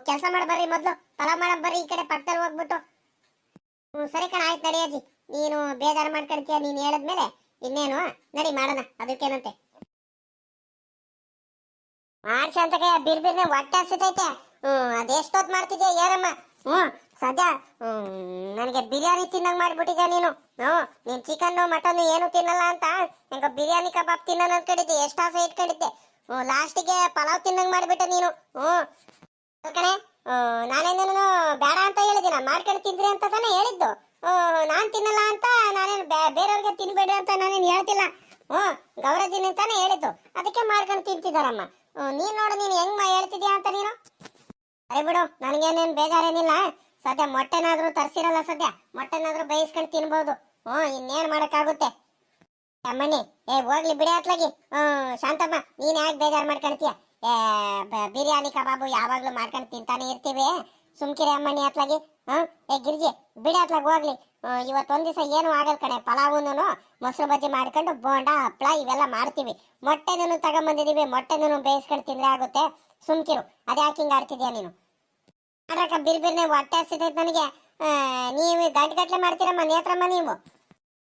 ಕೆಲಸ ಮಾಡಿ ಬರ್ರಿ ಮೊದಲು. ಪಲಾವ್ ಮಾಡೋ ಬರ್ರಿ ಈ ಕಡೆ ಪಕ್ಕದಲ್ಲಿ ಹೋಗ್ಬಿಟ್ಟು. ಹ್ಞೂ, ಸರಿ ಕಣ, ಆಯ್ತು ನಡೆಯೋಜಿ ನೀನು ಬೇಜಾರು ಮಾಡ್ಕೊಳ್ತೀಯ ನೀನು ಹೇಳಿದ್ಮೇಲೆ. ಇನ್ನೇನು? ನಡಿ ಮಾಡೋಣ, ಅದಕ್ಕೇನಂತೆ. ಮಾಡ್ಸಿ ಅಂತ ಬಿರ್ ಬಿರ್ನೆ ಹೊಟ್ಟೆ ಹಸಿತೈತೆ. ಹ್ಮ್ ಅದೆಷ್ಟೊತ್ತು ಮಾಡ್ತಿದ್ಯಾ ಯಾರಮ್ಮ? ಹ್ಮ್, ಸದ್ಯ ನನಗೆ ಬಿರಿಯಾನಿ ತಿನ್ನಂಗ್ ಮಾಡ್ಬಿಟ್ಟಿದ್ಯಾ ನೀನು? ಹ್ಮ್, ನೀನ್ ಚಿಕನ್ ಮಟನ್ ಏನು ತಿನ್ನಲ್ಲ ಅಂತ? ನಂಗೆ ಬಿರಿಯಾನಿ ಕಬಾಬ್ ತಿನ್ನೋಣ ಅನ್ಕೊಂಡಿದ್ದೆ, ಎಷ್ಟು ಆಸೆ ಇಟ್ಕೊಂಡಿದ್ದೆ. ಹ್ಮ್, ಲಾಸ್ಟಿಗೆ ಪಲಾವ್ ತಿನ್ನಂಗ್ ಮಾಡ್ಬಿಟ್ಟೆ ನೀನು. ಹ್ಮ್, ಕಣೆ ನಾನೇನೇನು ಬೇಡ ಅಂತ ಹೇಳಿದಿನ ಮಾಡ್ಕೊಂಡು ತಿಂದ್ರಿ ಅಂತ ತಾನೇ ಹೇಳಿದ್ದು. ನಾನ್ ತಿನ್ನಲ್ಲ ಅಂತ ನಾನೇನು ಬೇರೆಯವ್ರಿಗೆ ತಿನ್ಬೇಡಿ ಅಂತ ನಾನೇನು ಹೇಳ್ತಿಲ್ಲ. ಹ್ಮ್ ಗೌರಜಿನಿ ಅಂತಾನೆ ಹೇಳಿದ್ದು. ಅದಕ್ಕೆ ಮಾಡ್ಕೊಂಡು ತಿಂತಿದಾರಮ್ಮ ನೀನ್ ನೋಡು, ನೀನು ಹೆಂಗ್ ಹೇಳ್ತಿದ್ಯಾ ಅಂತ ನೀನು? ಅರೆ ಬಿಡು, ನನಗೇನೇನು ಬೇಜಾರೇನಿಲ್ಲ. ಸದ್ಯ ಮೊಟ್ಟೆನಾದ್ರೂ ತರ್ಸಿರಲ್ಲ ಸದ್ಯ. ಮೊಟ್ಟೆನಾದ್ರೂ ಬೇಯಿಸ್ಕೊಂಡು ತಿನ್ಬೋದು. ಹ್ಞೂ, ಇನ್ನೇನು ಮಾಡೋಕ್ಕಾಗುತ್ತೆ? ಅಮ್ಮಣ್ಣಿ, ಏ, ಹೋಗ್ಲಿ ಬಿಡಿ ಅತ್ಲಾಗಿ. ಹ್ಞೂ, ಶಾಂತಮ್ಮ, ನೀನು ಯಾಕೆ ಬೇಜಾರು ಮಾಡ್ಕೊಳ್ತೀಯ ಏ ಬಿರಿಯಾನಿ ಕಬಾಬು ಯಾವಾಗಲೂ ಮಾಡ್ಕೊಂಡು ತಿಂತಾನೆ ಇರ್ತೀವಿ. ಸುಮ್ಕಿರಿ ಅಮ್ಮಣ್ಣಿ ಅತ್ಲಾಗಿ ಹ? ಏ ಗಿರ್ಜಿ ಬಿಡಿ ಅತ್ಲಾಗ ಹೋಗ್ಲಿ. ಇವತ್ತೊಂದು ದಿವಸ ಏನು ಆಗಲ್ ಕಣೆ ಪಲಾವುನು ಮೊಸರು ಬಜ್ಜಿ ಮಾಡ್ಕೊಂಡು ಬೋಂಡ ಹಪ್ಳ ಇವೆಲ್ಲ ಮಾಡ್ತೀವಿ ಮೊಟ್ಟೆನೂ ತಗೊಂಬಂದಿದೀವಿ ಮೊಟ್ಟೆನೂ ಬೇಯಿಸ್ಕೊಂಡು ತಿಂದ್ರೆ ಆಗುತ್ತೆ. ಸುಮ್ಕಿರು ಅದೇ ಯಾಕೆ ಹಿಂಗ್ ಆಡ್ತಿದ್ಯಾ ನೀನು? ಆಡ್ರಕ್ಕ ಬಿರ್ ಬಿರ್ನೆ ಹೊಟ್ಟೆ ಹಸಿತೈತೆ ನನಗೆ. ನೀವು ಗಟ್ಟಲೆ ಗಟ್ಲೆ ಮಾಡ್ತೀರಮ್ಮ ನೇತ್ರಮ್ಮ ನೀವು?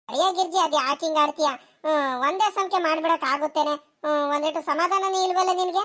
ಅಯ್ಯ ಗಿರ್ಜಿ ಅದು ಯಾಕೆ ಹಿಂಗ್ ಆಡ್ತೀಯ? ಒಂದೇ ಸಂಖ್ಯೆ ಮಾಡ್ಬಿಡಕ್ ಆಗುತ್ತೇನೆ. ಹ್ಮ್, ಒಂದಿಟ್ಟು ಸಮಾಧಾನನೇ ಇಲ್ವಲ್ಲ ನಿನಗೆ?